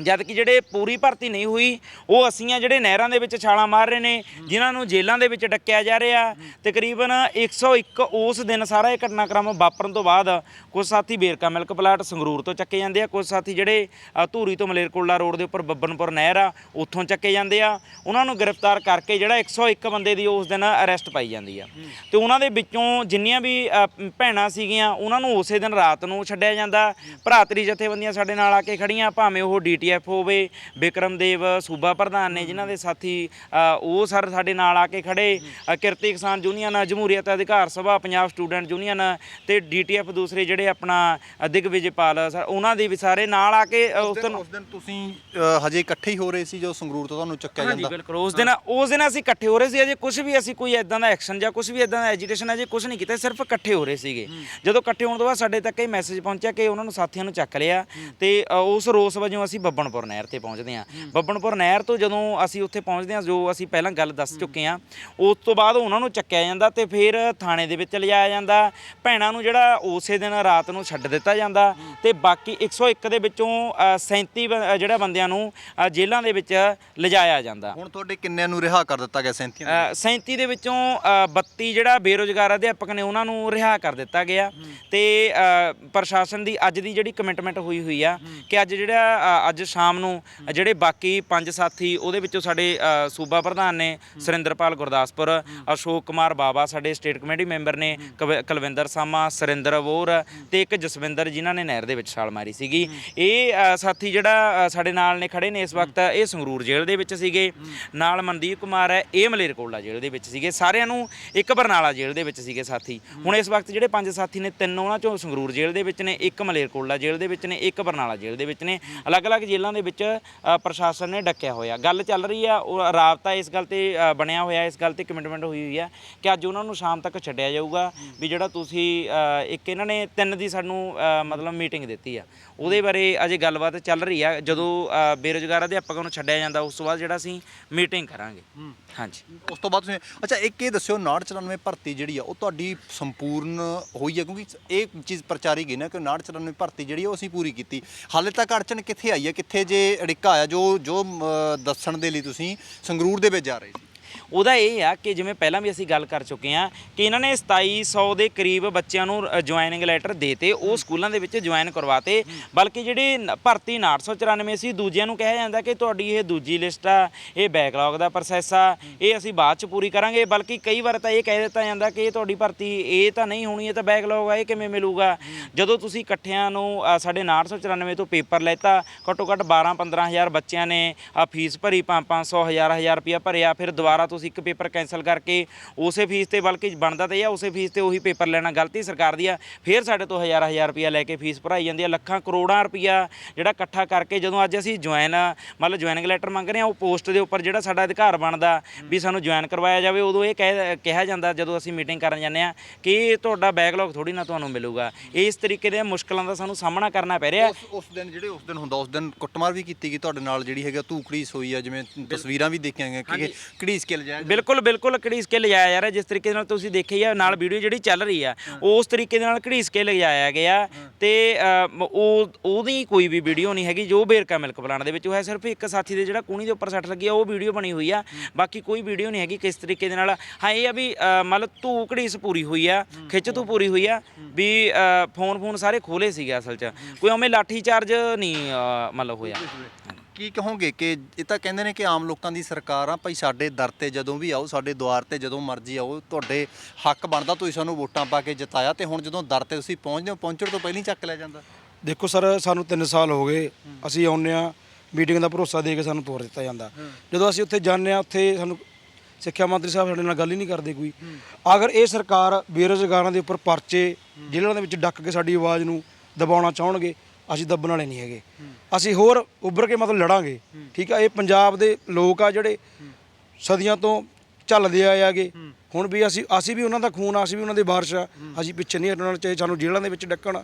ਜਦ ਕਿ ਜਿਹੜੇ ਪੂਰੀ ਭਰਤੀ ਨਹੀਂ ਹੋਈ ਉਹ ਅਸੀਂ ਆ ਜਿਹੜੇ ਨਹਿਰਾਂ ਦੇ ਵਿੱਚ ਛਾਲਾਂ ਮਾਰ ਰਹੇ ਨੇ ਜਿਨ੍ਹਾਂ ਨੂੰ ਜੇਲ੍ਹਾਂ ਦੇ ਵਿੱਚ ਡੱਕਿਆ ਜਾ ਰਿਹਾ। ਤਕਰੀਬਨ 101 ਉਸ ਦਿਨ ਸਾਰਾ ਇਹ ਘਟਨਾਕ੍ਰਮ ਵਾਪਰਨ ਤੋਂ ਬਾਅਦ ਕੁਝ ਸਾਥੀ ਬੇਰਕਾ ਮਿਲਕ ਪਲਾਟ ਸੰਗਰੂਰ ਤੋਂ ਚੱਕੇ ਜਾਂਦੇ ਆ। ਕੁਝ ਸਾਥੀ ਜਿਹੜੇ ਧੂਰੀ ਤੋਂ ਮਲੇਰਕੋਟਲਾ ਰੋਡ ਦੇ ਉੱਪਰ ਬੱਬਨਪੁਰ ਨਹਿਰ ਆ ਉੱਥੋਂ ਚੱਕੇ ਜਾਂਦੇ ਆ। ਉਹਨਾਂ ਨੂੰ ਗ੍ਰਿਫਤਾਰ ਕਰਕੇ ਜਿਹੜਾ 101 ਬੰਦੇ ਦੀ ਉਸ ਦਿਨ ਅਰੈਸਟ ਪਾਈ ਜਾਂਦੀ ਆ। ਤੇ ਉਹਨਾਂ ਦੇ ਵਿੱਚੋਂ ਜਿੰਨੀਆਂ ਵੀ ਭੈਣਾਂ ਸੀਗੀਆਂ ਉਹਨਾਂ ਨੂੰ ਉਸੇ ਦਿਨ ਰਾਤ ਨੂੰ ਛੱਡਿਆ ਜਾਂਦਾ। ਭਰਾਤਰੀ ਜਥੇਬੰਦੀਆਂ ਸਾਡੇ ਨਾਲ ਆ ਕੇ ਖੜੀਆਂ ਭਾਵੇਂ ਉਹ ਡੀਟੀਐਫ ਹੋਵੇ ਬਿਕਰਮਦੇਵ ਸੂਬਾ ਪ੍ਰਧਾਨ ਨੇ ਜਿਨ੍ਹਾਂ ਦੇ ਸਾਥੀ ਉਹ ਸਰ ਸਾਡੇ ਨਾਲ ਆ ਕੇ ਖੜੇ। ਕਿਰਤੀ ਕਿਸਾਨ ਯੂਨੀਅਨ ਜਮਹੂਰੀਅਤ ਅਧਿਕਾਰ ਸਭਾ ਪੰਜਾਬ ਸਟੂਡੈਂਟ ਯੂਨੀਅਨ ਤੇ ਡੀਟੀਐਫ ਦੂਸਰੇ ਜਿਹੜੇ ਆਪਣਾ ਦਿਗਵਿਜੇਪਾਲ ਸਰ ਉਹਨਾਂ ਦੇ ਵੀ ਸਾਰੇ ਨਾਲ ਆ ਕੇ ਉਸ ਦਿਨ ਉਸ ਦਿਨ ਤੁਸੀਂ ਹਜੇ ਇਕੱਠੇ ਹੀ ਹੋ ਰਹੇ ਸੀ ਜੋ ਸੰਗਰੂਰ ਤੋਂ ਤੁਹਾਨੂੰ ਚੱਕਿਆ ਹਾਂਜੀ ਜਾਂਦਾ? ਬਿਲਕੁਲ। ਉਸ ਦਿਨ ਉਸ ਦਿਨ ਅਸੀਂ ਇਕੱਠੇ ਹੋ ਰਹੇ ਸੀ ਅਜੇ ਕੁਝ ਵੀ ਅਸੀਂ ਕੋਈ ਐਦਾਂ ਦਾ ਐਕਸ਼ਨ ਜਾਂ ਕੁਝ ਵੀ ਐਦਾਂ ਦਾ ਐਜੀਟੇਸ਼ਨ ਅਜੇ ਕੁਝ ਨਹੀਂ ਕੀਤਾ ਸਿਰਫ ਇਕੱਠੇ ਹੋ ਰਹੇ ਸੀਗੇ। ਜਦੋਂ ਇਕੱਠੇ ਹੋਣ ਤੋਂ ਬਾਅਦ ਸਾਡੇ ਤੱਕ ਇਹ ਮੈਸੇਜ ਪਹੁੰਚਿਆ ਕਿ ਉਹਨਾਂ ਨੂੰ ਸਾਥੀਆਂ ਨੂੰ ਚੱਕ ਲਿਆ ਤੇ ਉਸ ਰੋਸ ਵਜੋਂ ਅਸੀਂ ਬੱਬਣਪੁਰ ਨਹਿਰ ਤੇ ਪਹੁੰਚਦੇ ਹਾਂ। ਬੱਬਣਪੁਰ ਨਹਿਰ ਤੋਂ ਜਦੋਂ ਅਸੀਂ ਉੱਥੇ ਪਹੁੰਚਦੇ ਹਾਂ ਜੋ ਅਸੀਂ ਪਹਿਲਾਂ ਗੱਲ ਦੱਸ ਚੁੱਕੇ ਹਾਂ ਉਸ ਤੋਂ ਬਾਅਦ ਉਹਨਾਂ ਨੂੰ ਚੱਕਿਆ ਜਾਂਦਾ ਤੇ ਫਿਰ ਥਾਣੇ ਦੇ ਵਿੱਚ ਲਿਜਾਇਆ ਜਾਂਦਾ। ਭੈਣਾਂ ਨੂੰ ਜਿਹੜਾ ਉਸੇ ਦਿਨ ਰਾਤ ਨੂੰ ਛੱਡ ਦਿੱਤਾ ਜਾਂਦਾ ਤੇ ਬਾਕੀ 101 ਦੇ ਵਿੱਚੋਂ ਅ, 37 ਬ- ਅ, ਜਿਹੜਾ ਬੰਦਿਆਂ ਨੂੰ ਜੇਲ੍ਹਾਂ ਦੇ ਵਿੱਚ ਲਿਜਾਇਆ ਜਾਂਦਾ। ਹੁਣ ਤੁਹਾਡੇ ਕਿੰਨਿਆਂ ਨੂੰ ਰਿਹਾ ਕਰ ਦਿੱਤਾ ਗਿਆ 37 ਦੇ ਅ, 37 ਦੇ ਵਿੱਚੋਂ ਅ, 32 ਜਿਹੜਾ ਬੇਰੋਜ਼ਗਾਰ ਅਧਿਆਪਕ ਨੇ ਉਹਨਾਂ ਨੂੰ ਰਿਹਾ ਕਰ ਦਿੱਤਾ ਗਿਆ। ਤੇ ਪ੍ਰਸ਼ਾਸਨ ਦੀ ਅੱਜ ਦੀ ਜਿਹੜੀ ਕਮਿਟਮੈਂਟ ਹੋਈ ਹੋਈ ਆ ਕਿ ਅੱਜ ਜਿਹੜਾ ਅ, ਅੱਜ ਸ਼ਾਮ ਨੂੰ ਜਿਹੜੇ ਬਾਕੀ ਪੰਜ ਸਾਥੀ ਉਹਦੇ ਵਿੱਚੋਂ ਸਾਡੇ ਸੂਬਾ ਪ੍ਰਧਾਨ ਨੇ ਸੁਰਿੰਦਰਪਾਲ ਗੁਰਦਾਸਪੁਰ, ਅਸ਼ੋਕ ਕੁਮਾਰ ਬਾਵਾ ਸਾਡੇ ਸਟੇਟ ਕਮੇਟੀ ਮੈਂਬਰ ਨੇ, ਕਵ- ਕੁਲਵਿੰਦਰ ਸਾਮਾ, ਸੁਰਿੰਦਰ ਅਬੋਰ ਤੇ ਇੱਕ ਜਸਵਿੰਦਰ ਜਿਨ੍ਹਾਂ ਨੇ ਨਹਿਰ ਦੇ ਵਿੱਚ ਛਾਲ ਮਾਰੀ ਸੀਗੀ। ਇਹ ਸਾਥੀ ਜਿਹੜਾ ਸਾਡੇ ਨਾਲ ਨੇ ਖੜੇ ਨੇ ਇਸ ਵਕਤ, ਇਹ ਸੰਗਰੂਰ ਜੇਲ੍ਹ ਦੇ ਵਿੱਚ ਸੀਗੇ। ਨਾਲ ਮਨਦੀਪ ਕੁਮਾਰ ਹੈ, ਇਹ ਮਲੇਰਕੋਟਲਾ ਜੇਲ੍ਹ ਦੇ ਵਿੱਚ ਸੀਗੇ। ਸਾਰਿਆਂ ਨੂੰ ਇੱਕ ਬਰਨਾਲਾ ਜੇਲ੍ਹ ਦੇ ਵਿੱਚ ਸੀਗੇ ਸਾਥੀ। ਹੁਣ ਇਸ ਵਕਤ ਜਿਹੜੇ ਪੰਜ ਸਾਥੀ ਨੇ, ਤਿੰਨ ਉਹਨਾਂ ਚੋਂ ਸੰਗਰੂਰ ਜੇਲ੍ਹ ਦੇ ਵਿੱਚ ਨੇ, ਇੱਕ ਮਲੇਰਕੋਟਲਾ ਜੇਲ੍ਹ ਦੇ ਵਿੱਚ ਨੇ, ਇੱਕ ਬਰਨਾਲਾ ਜੇਲ੍ਹ ਦੇ ਵਿੱਚ ਨੇ। ਅਲੱਗ-ਅਲੱਗ ਜੇਲ੍ਹਾਂ ਦੇ ਵਿੱਚ ਅ, ਪ੍ਰਸ਼ਾਸਨ ਨੇ ਡੱਕਿਆ ਹੋਇਆ। ਗੱਲ ਚੱਲ ਰਹੀ ਆ ਉਹ ਰਾਬਤਾ ਇਸ ਗੱਲ ਤੇ ਅ, ਬਣਿਆ ਹੋਇਆ ਇਸ ਗੱਲ ਤੇ ਕਮਿਟਮੈਂਟ ਹੋਈ ਹੋਈ ਆ ਕਿ ਅੱਜ ਉਹਨਾਂ ਨੂੰ ਸ਼ਾਮ ਤੱਕ ਛੱਡਿਆ ਜਾਊਗਾ ਵੀ ਜਿਹੜਾ ਤੁਸੀਂ ਅ, ਇੱਕ ਇਹਨਾਂ ਨੇ ਤਿੰਨ ਦੀ ਸਾਨੂੰ ਅ, ਮਤਲਬ ਮੀਟਿੰਗ ਦਿੱਤੀ ਆ। ਉਹਦੇ ਬਾਰੇ ਅਜੇ ਗੱਲਬਾਤ ਚੱਲ ਰਹੀ ਆ ਜਦੋਂ ਅ, ਬੇਰੁਜ਼ਗਾਰ ਅਧਿਆਪਕਾਂ ਨੂੰ ਛੱਡਿਆ ਜਾਂਦਾ ਉਸ ਤੋਂ ਬਾਅਦ ਜਿਹੜਾ ਅਸੀਂ ਮੀਟਿੰਗ ਕਰਾਂਗੇ। ਹਾਂਜੀ। ਉਸ ਤੋਂ ਬਾਅਦ ਤੁਸੀਂ ਅੱਛਾ ਇੱਕ ਇਹ ਦੱਸਿਓ 994 ਭਰਤੀ ਜਿਹੜੀ ਆ ਉਹ ਤੁਹਾਡੀ ਸੰਪੂਰਨ ਹੋਈ ਹੈ ਕਿਉਂਕਿ ਇਹ ਚੀਜ਼ ਪ੍ਰਚਾਰੀ ਗਈ ਨਾ ਕਿ 994 ਭਰਤੀ ਜਿਹੜੀ ਆ ਉਹ ਅਸੀਂ ਪੂਰੀ ਕੀਤੀ। ਹਾਲੇ ਤੱਕ ਅੜਚਨ ਕਿੱਥੇ ਆਈ ਹੈ ਕਿੱਥੇ ਜੇ ਅੜਿੱਕਾ ਆਇਆ ਜੋ ਜੋ ਅਮ, ਦੱਸਣ ਦੇ ਲਈ ਤੁਸੀਂ ਸੰਗਰੂਰ ਦੇ ਵਿੱਚ ਜਾ ਰਹੇ ਸੀ? ਉਹਦਾ ਇਹ ਆ ਕਿ ਜਿਵੇਂ ਪਹਿਲਾਂ ਵੀ ਅਸੀਂ ਗੱਲ ਕਰ ਚੁੱਕੇ ਆ ਕਿ ਇਹਨਾਂ ਨੇ 2700 ਦੇ ਕਰੀਬ ਬੱਚਿਆਂ ਨੂੰ ਜੁਆਇਨਿੰਗ ਲੈਟਰ ਦੇਤੇ ਉਹ ਸਕੂਲਾਂ ਦੇ ਵਿੱਚ ਜੁਆਇਨ ਕਰਵਾਤੇ। ਬਲਕਿ ਜਿਹੜੀ ਨ- ਭਰਤੀ 994 ਸੀ ਦੂਜਿਆਂ ਨੂੰ ਕਿਹਾ ਜਾਂਦਾ ਕਿ ਤੁਹਾਡੀ ਇਹ ਦੂਜੀ ਲਿਸਟ ਆ ਇਹ ਬੈਕਲੌਗ ਦਾ ਪ੍ਰੋਸੈਸ ਆ ਇਹ ਅਸੀਂ ਬਾਅਦ ਚ ਪੂਰੀ ਕਰਾਂਗੇ। ਬਲਕਿ ਕਈ ਵਾਰ ਤਾਂ ਇਹ ਕਹਿ ਦਿੱਤਾ ਜਾਂਦਾ ਕਿ ਇਹ ਤੁਹਾਡੀ ਭਰਤੀ ਇਹ ਤਾਂ ਨਹੀਂ ਹੋਣੀ ਇਹ ਤਾਂ ਬੈਕਲੌਗ ਆ ਇਹ ਕਿਵੇਂ ਮਿਲੂਗਾ? ਜਦੋਂ ਤੁਸੀਂ ਇਕੱਠਿਆਂ ਨੂੰ ਅ, ਸਾਡੇ 994 ਤੋਂ ਪੇਪਰ ਲੈਤਾ ਘੱਟੋ ਘੱਟ 12 15000 ਬੱਚਿਆਂ ਨੇ ਫੀਸ ਭਰੀ 500 1000 1000 ਰੁਪਇਆ ਭਰਿਆ ਫਿਰ ਦੁਬਾਰਾ ਤੁਸੀਂ ਇੱਕ ਪੇਪਰ ਕੈਨਸਲ ਕਰਕੇ ਉਸੇ ਫੀਸ ਤੇ ਬਲਕਿ ਬਣਦਾ ਤਾਂ ਇਹ ਆ ਉਸੇ ਫੀਸ ਤੇ ਉਹੀ ਪੇਪਰ ਲੈਣਾ ਗਲਤੀ ਸਰਕਾਰ ਦੀ ਆ। ਫਿਰ ਸਾਡੇ ਤੋਂ 1000 1000 ਰੁਪਇਆ ਲੈ ਕੇ ਫੀਸ ਭਰਾਈ ਜਾਂਦੀ ਆ ਲੱਖਾਂ ਕਰੋੜਾਂ ਰੁਪਇਆ ਜਿਹੜਾ ਇਕੱਠਾ ਕਰਕੇ ਜਦੋਂ ਅੱਜ ਅਸੀਂ ਜੁਆਇਨ ਮਤਲਬ ਜੁਆਇਨਿੰਗ ਲੈਟਰ ਮੰਗ ਰਹੇ ਆ ਉਹ ਪੋਸਟ ਦੇ ਉੱਪਰ ਜਿਹੜਾ ਸਾਡਾ ਅਧਿਕਾਰ ਬਣਦਾ ਵੀ ਸਾਨੂੰ ਜੁਆਇਨ ਕਰਵਾਇਆ ਜਾਵੇ ਉਦੋਂ ਇਹ ਕਹਿ ਜਾਂਦਾ ਜਦੋਂ ਅਸੀਂ ਮੀਟਿੰਗ ਕਰਨ ਜਾਂਦੇ ਆ ਕਿ ਤੁਹਾਡਾ ਬੈਕਲੌਗ ਥੋੜੀ ਨਾ ਤੁਹਾਨੂੰ ਮਿਲੂਗਾ। ਇਸ ਤਰੀਕੇ ਦੀਆਂ ਮੁਸ਼ਕਲਾਂ ਦਾ ਸਾਨੂੰ ਸਾਹਮਣਾ ਕਰਨਾ ਪੈ ਰਿਹਾ। ਉਸ ਉਸ ਦਿਨ ਜਿਹੜੇ ਉਸ ਦਿਨ ਹੁੰਦਾ ਉਸ ਦਿਨ ਕੁੱਟਮਾਰ ਵੀ ਕੀਤੀ ਗਈ ਤੁਹਾਡੇ ਨਾਲ ਜਿਹੜੀ ਹੈਗਾ ਤੂੰ ਘੜੀਸ ਹੋਈ ਆ ਜਿਵੇਂ ਤਸਵੀਰਾਂ ਵੀ ਦੇਖੀਆਂ ਗਈਆਂ ਕਿ ਘੜੀਸ ਕੇ ਲਿਜਾਇਆ ਬਿਲਕੁਲ ਬਿਲਕੁਲ ਘੜੀਸ ਕੇ ਲਿਜਾਇਆ ਜਾ ਰਿਹਾ ਜਿਸ ਤਰੀਕੇ ਨਾਲ ਤੁਸੀਂ ਦੇਖਿਆ ਹੀ ਆ ਨਾਲ ਵੀਡੀਓ ਜਿਹੜੀ ਚੱਲ ਰਹੀ ਆ ਉਸ ਤਰੀਕੇ ਦੇ ਨਾਲ ਘੜੀਸ ਕੇ ਲਿਜਾਇਆ ਗਿਆ ਤੇ ਉਹ ਉਹਦੀ ਕੋਈ ਵੀ ਵੀਡੀਓ ਨਹੀਂ ਹੈਗੀ ਜੋ ਬੇਰਕਾ ਮਿਲਕ ਪਲਾਂਟ ਦੇ ਵਿੱਚ ਉਹ ਹੈ ਸਿਰਫ ਇੱਕ ਸਾਥੀ ਦੇ ਜਿਹੜਾ ਕੂਣੀ ਦੇ ਉੱਪਰ ਸੱਟ ਲੱਗੀ ਆ ਉਹ ਵੀਡੀਓ ਬਣੀ ਹੋਈ ਆ। ਬਾਕੀ ਕੋਈ ਵੀਡੀਓ ਨਹੀਂ ਹੈਗੀ ਕਿਸ ਤਰੀਕੇ ਦੇ ਨਾਲ ਹਾਂ ਇਹ ਆ ਵੀ ਅ, ਮਤਲਬ ਧੂ ਘੜੀਸ ਪੂਰੀ ਹੋਈ ਆ ਖਿੱਚ ਧੂ ਪੂਰੀ ਹੋਈ ਆ ਵੀ ਅ, ਫੋਨ ਫੋਨ ਸਾਰੇ ਖੋਲੇ ਸੀਗੇ ਅਸਲ 'ਚ। ਕੋਈ ਉਵੇਂ ਲਾਠੀ ਚਾਰਜ ਨਹੀਂ ਅ, ਮਤਲਬ ਹੋਇਆ। ਕੀ ਕਹੋਗੇ ਕਿ ਇਹ ਤਾਂ ਕਹਿੰਦੇ ਨੇ ਕਿ ਆਮ ਲੋਕਾਂ ਦੀ ਸਰਕਾਰ ਆ ਭਾਈ ਸਾਡੇ ਦਰ ਤੇ ਜਦੋਂ ਵੀ ਆਓ ਸਾਡੇ ਦੁਆਰ ਤੇ ਜਦੋਂ ਮਰਜ਼ੀ ਆਓ ਤੁਹਾਡੇ ਹੱਕ ਬਣਦਾ ਤੁਸੀਂ ਸਾਨੂੰ ਵੋਟਾਂ ਪਾ ਕੇ ਜਿਤਾਇਆ ਤੇ ਹੁਣ ਜਦੋਂ ਦਰ ਤੇ ਤੁਸੀਂ ਪਹੁੰਚਦੇ ਹੋ ਪਹੁੰਚਣ ਤੋਂ ਪਹਿਲਾਂ ਹੀ ਚੱਕ ਲਿਆ ਜਾਂਦਾ। ਦੇਖੋ ਸਰ ਸਾਨੂੰ 3 ਸਾਲ ਹੋ ਗਏ ਅਸੀਂ ਆਉਂਦੇ ਆ ਮੀਟਿੰਗ ਦਾ ਭਰੋਸਾ ਦੇ ਕੇ ਸਾਨੂੰ ਤੋਰ ਦਿੱਤਾ ਜਾਂਦਾ। ਜਦੋਂ ਅਸੀਂ ਉੱਥੇ ਜਾਂਦੇ ਆ ਉੱਥੇ ਸਾਨੂੰ ਸਿੱਖਿਆ ਮੰਤਰੀ ਸਾਹਿਬ ਸਾਡੇ ਨਾਲ ਗੱਲ ਹੀ ਨਹੀਂ ਕਰਦੇ ਕੋਈ। ਅਗਰ ਇਹ ਸਰਕਾਰ ਬੇਰੁਜ਼ਗਾਰਾਂ ਦੇ ਉੱਪਰ ਪਰਚੇ ਜ਼ਿਲ੍ਹਿਆਂ ਦੇ ਵਿੱਚ ਡੱਕ ਕੇ ਸਾਡੀ ਆਵਾਜ਼ ਨੂੰ ਦਬਾਉਣਾ ਚਾਹਣਗੇ ਅਸੀਂ ਦੱਬਣ ਵਾਲੇ ਨਹੀਂ ਹੈਗੇ। ਅਸੀਂ ਹੋਰ ਉੱਭਰ ਕੇ ਮਤਲਬ ਲੜਾਂਗੇ। ਠੀਕ ਆ, ਇਹ ਪੰਜਾਬ ਦੇ ਲੋਕ ਆ ਜਿਹੜੇ ਸਦੀਆਂ ਤੋਂ ਚੱਲਦੇ ਆਏ ਆਗੇ ਹੁਣ ਵੀ ਅਸੀਂ ਅਸੀਂ ਵੀ ਉਹਨਾਂ ਦਾ ਖੂਨ ਆ, ਅਸੀਂ ਵੀ ਉਹਨਾਂ ਦੇ ਵਾਰਸ ਆ। ਅਸੀਂ ਪਿੱਛੇ ਨਹੀਂ ਹਟਣ ਵਾਲੇ ਚਾਹੇ ਸਾਨੂੰ ਜੇਲ੍ਹਾਂ ਦੇ ਵਿੱਚ ਡੱਕਣ,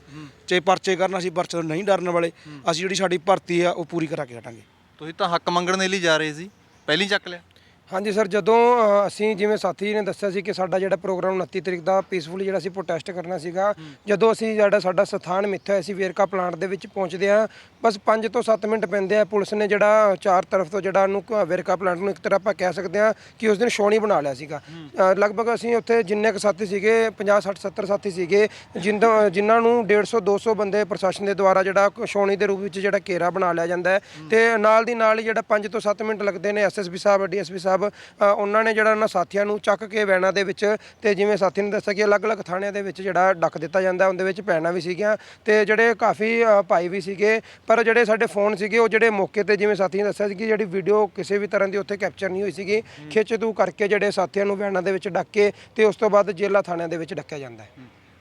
ਚਾਹੇ ਪਰਚੇ ਕਰਨ, ਅਸੀਂ ਪਰਚੇ ਤੋਂ ਨਹੀਂ ਡਰਨ ਵਾਲੇ। ਅਸੀਂ ਜਿਹੜੀ ਸਾਡੀ ਭਰਤੀ ਆ, ਉਹ ਪੂਰੀ ਕਰਾ ਕੇ ਹਟਾਂਗੇ। ਤੁਸੀਂ ਤਾਂ ਹੱਕ ਮੰਗਣ ਦੇ ਲਈ ਜਾ ਰਹੇ ਸੀ। ਪਹਿਲੀ ਚੱਕ ਲਿਆ। ਹਾਂਜੀ ਸਰ ਜਦੋਂ ਅ, ਅਸੀਂ ਜਿਵੇਂ ਸਾਥੀ ਜੀ ਨੇ ਦੱਸਿਆ ਸੀ ਕਿ ਸਾਡਾ ਜਿਹੜਾ ਪ੍ਰੋਗਰਾਮ 29 ਤਰੀਕ ਦਾ ਪੀਸਫੁਲੀ ਜਿਹੜਾ ਅਸੀਂ ਪ੍ਰੋਟੈਸਟ ਕਰਨਾ ਸੀਗਾ ਜਦੋਂ ਅਸੀਂ ਜਿਹੜਾ ਸਾਡਾ ਸਥਾਨ ਮਿੱਥਿਆ ਹੋਇਆ ਸੀ ਵੇਰਕਾ ਪਲਾਂਟ ਦੇ ਵਿੱਚ ਪਹੁੰਚਦੇ ਆ ਬਸ 5 ਤੋਂ 7 ਮਿੰਟ ਪੈਂਦੇ ਆ। ਪੁਲਿਸ ਨੇ ਜਿਹੜਾ ਚਾਰ ਤਰਫ ਤੋਂ ਜਿਹੜਾ ਉਹਨੂੰ ਕ- ਵੇਰਕਾ ਪਲਾਂਟ ਨੂੰ ਇੱਕ ਤਰ੍ਹਾਂ ਆਪਾਂ ਕਹਿ ਸਕਦੇ ਆ ਕਿ ਉਸ ਦਿਨ ਸ਼ੋਣੀ ਬਣਾ ਲਿਆ ਸੀਗਾ। ਅ, ਲਗਭਗ ਅਸੀਂ ਉੱਥੇ ਜਿੰਨੇ ਕੁ ਸਾਥੀ ਸੀਗੇ 50 60 70 ਸਾਥੀ ਸੀਗੇ ਜਿੰਦ- ਜਿਨ੍ਹਾਂ ਨੂੰ 150 200 ਬੰਦੇ ਪ੍ਰਸ਼ਾਸਨ ਦੇ ਦੁਆਰਾ ਜਿਹੜਾ ਸ਼ੋਣੀ ਦੇ ਰੂਪ ਵਿੱਚ ਜਿਹੜਾ ਘੇਰਾ ਬਣਾ ਲਿਆ ਜਾਂਦਾ ਹੈ। ਤੇ ਨਾਲ ਦੀ ਨਾਲ ਹੀ ਜਿਹੜਾ 5 ਤੋਂ 7 ਮਿੰਟ ਲੱਗਦੇ ਨੇ ਐਸਐਸਪੀ ਸਾਹਿਬ ਡੀਐਸਪੀ ਸਾਹਿਬ ਅ, ਉਹਨਾਂ ਨੇ ਜਿਹੜਾ ਉਹਨਾਂ ਸਾਥੀਆਂ ਨੂੰ ਚੱਕ ਕੇ ਵੈਨਾਂ ਦੇ ਵਿੱਚ ਤੇ ਜਿਵੇਂ ਸਾਥੀ ਨੇ ਦੱਸਿਆ ਕਿ ਅਲੱਗ-ਅਲੱਗ ਥਾਣਿਆਂ ਦੇ ਵਿੱਚ ਜਿਹੜਾ ਡੱਕ ਦਿੱਤਾ ਜਾਂਦਾ ਉਹਦੇ ਵਿੱਚ ਪੈਣਾ ਵੀ ਸੀਗੀਆਂ ਤੇ ਜਿਹੜੇ ਕਾਫੀ ਅ, ਭਾਈ ਵੀ ਸੀਗੇ ਪਰ ਜਿਹੜੇ ਸਾਡੇ ਫੋਨ ਸੀਗੇ, ਉਹ ਜਿਹੜੇ ਮੌਕੇ ਤੇ ਜਿਵੇਂ ਸਾਥੀਆਂ ਨੇ ਦੱਸਿਆ ਸੀ ਕਿ ਜਿਹੜੀ ਵੀਡੀਓ ਕਿਸੇ ਵੀ ਤਰ੍ਹਾਂ ਦੀ ਉੱਥੇ ਕੈਪਚਰ ਨਹੀਂ ਹੋਈ ਸੀਗੀ ਖਿੱਚ ਤੂ ਕਰਕੇ ਜਿਹੜੇ ਸਾਥੀਆਂ ਨੂੰ ਵੈਨਾਂ ਦੇ ਵਿੱਚ ਡੱਕ ਕੇ ਤੇ ਉਸ ਤੋਂ ਬਾਅਦ ਜੇਲ੍ਹਾਂ ਥਾਣਿਆਂ ਦੇ ਵਿੱਚ ਡੱਕਿਆ ਜਾਂਦਾ ਹੈ।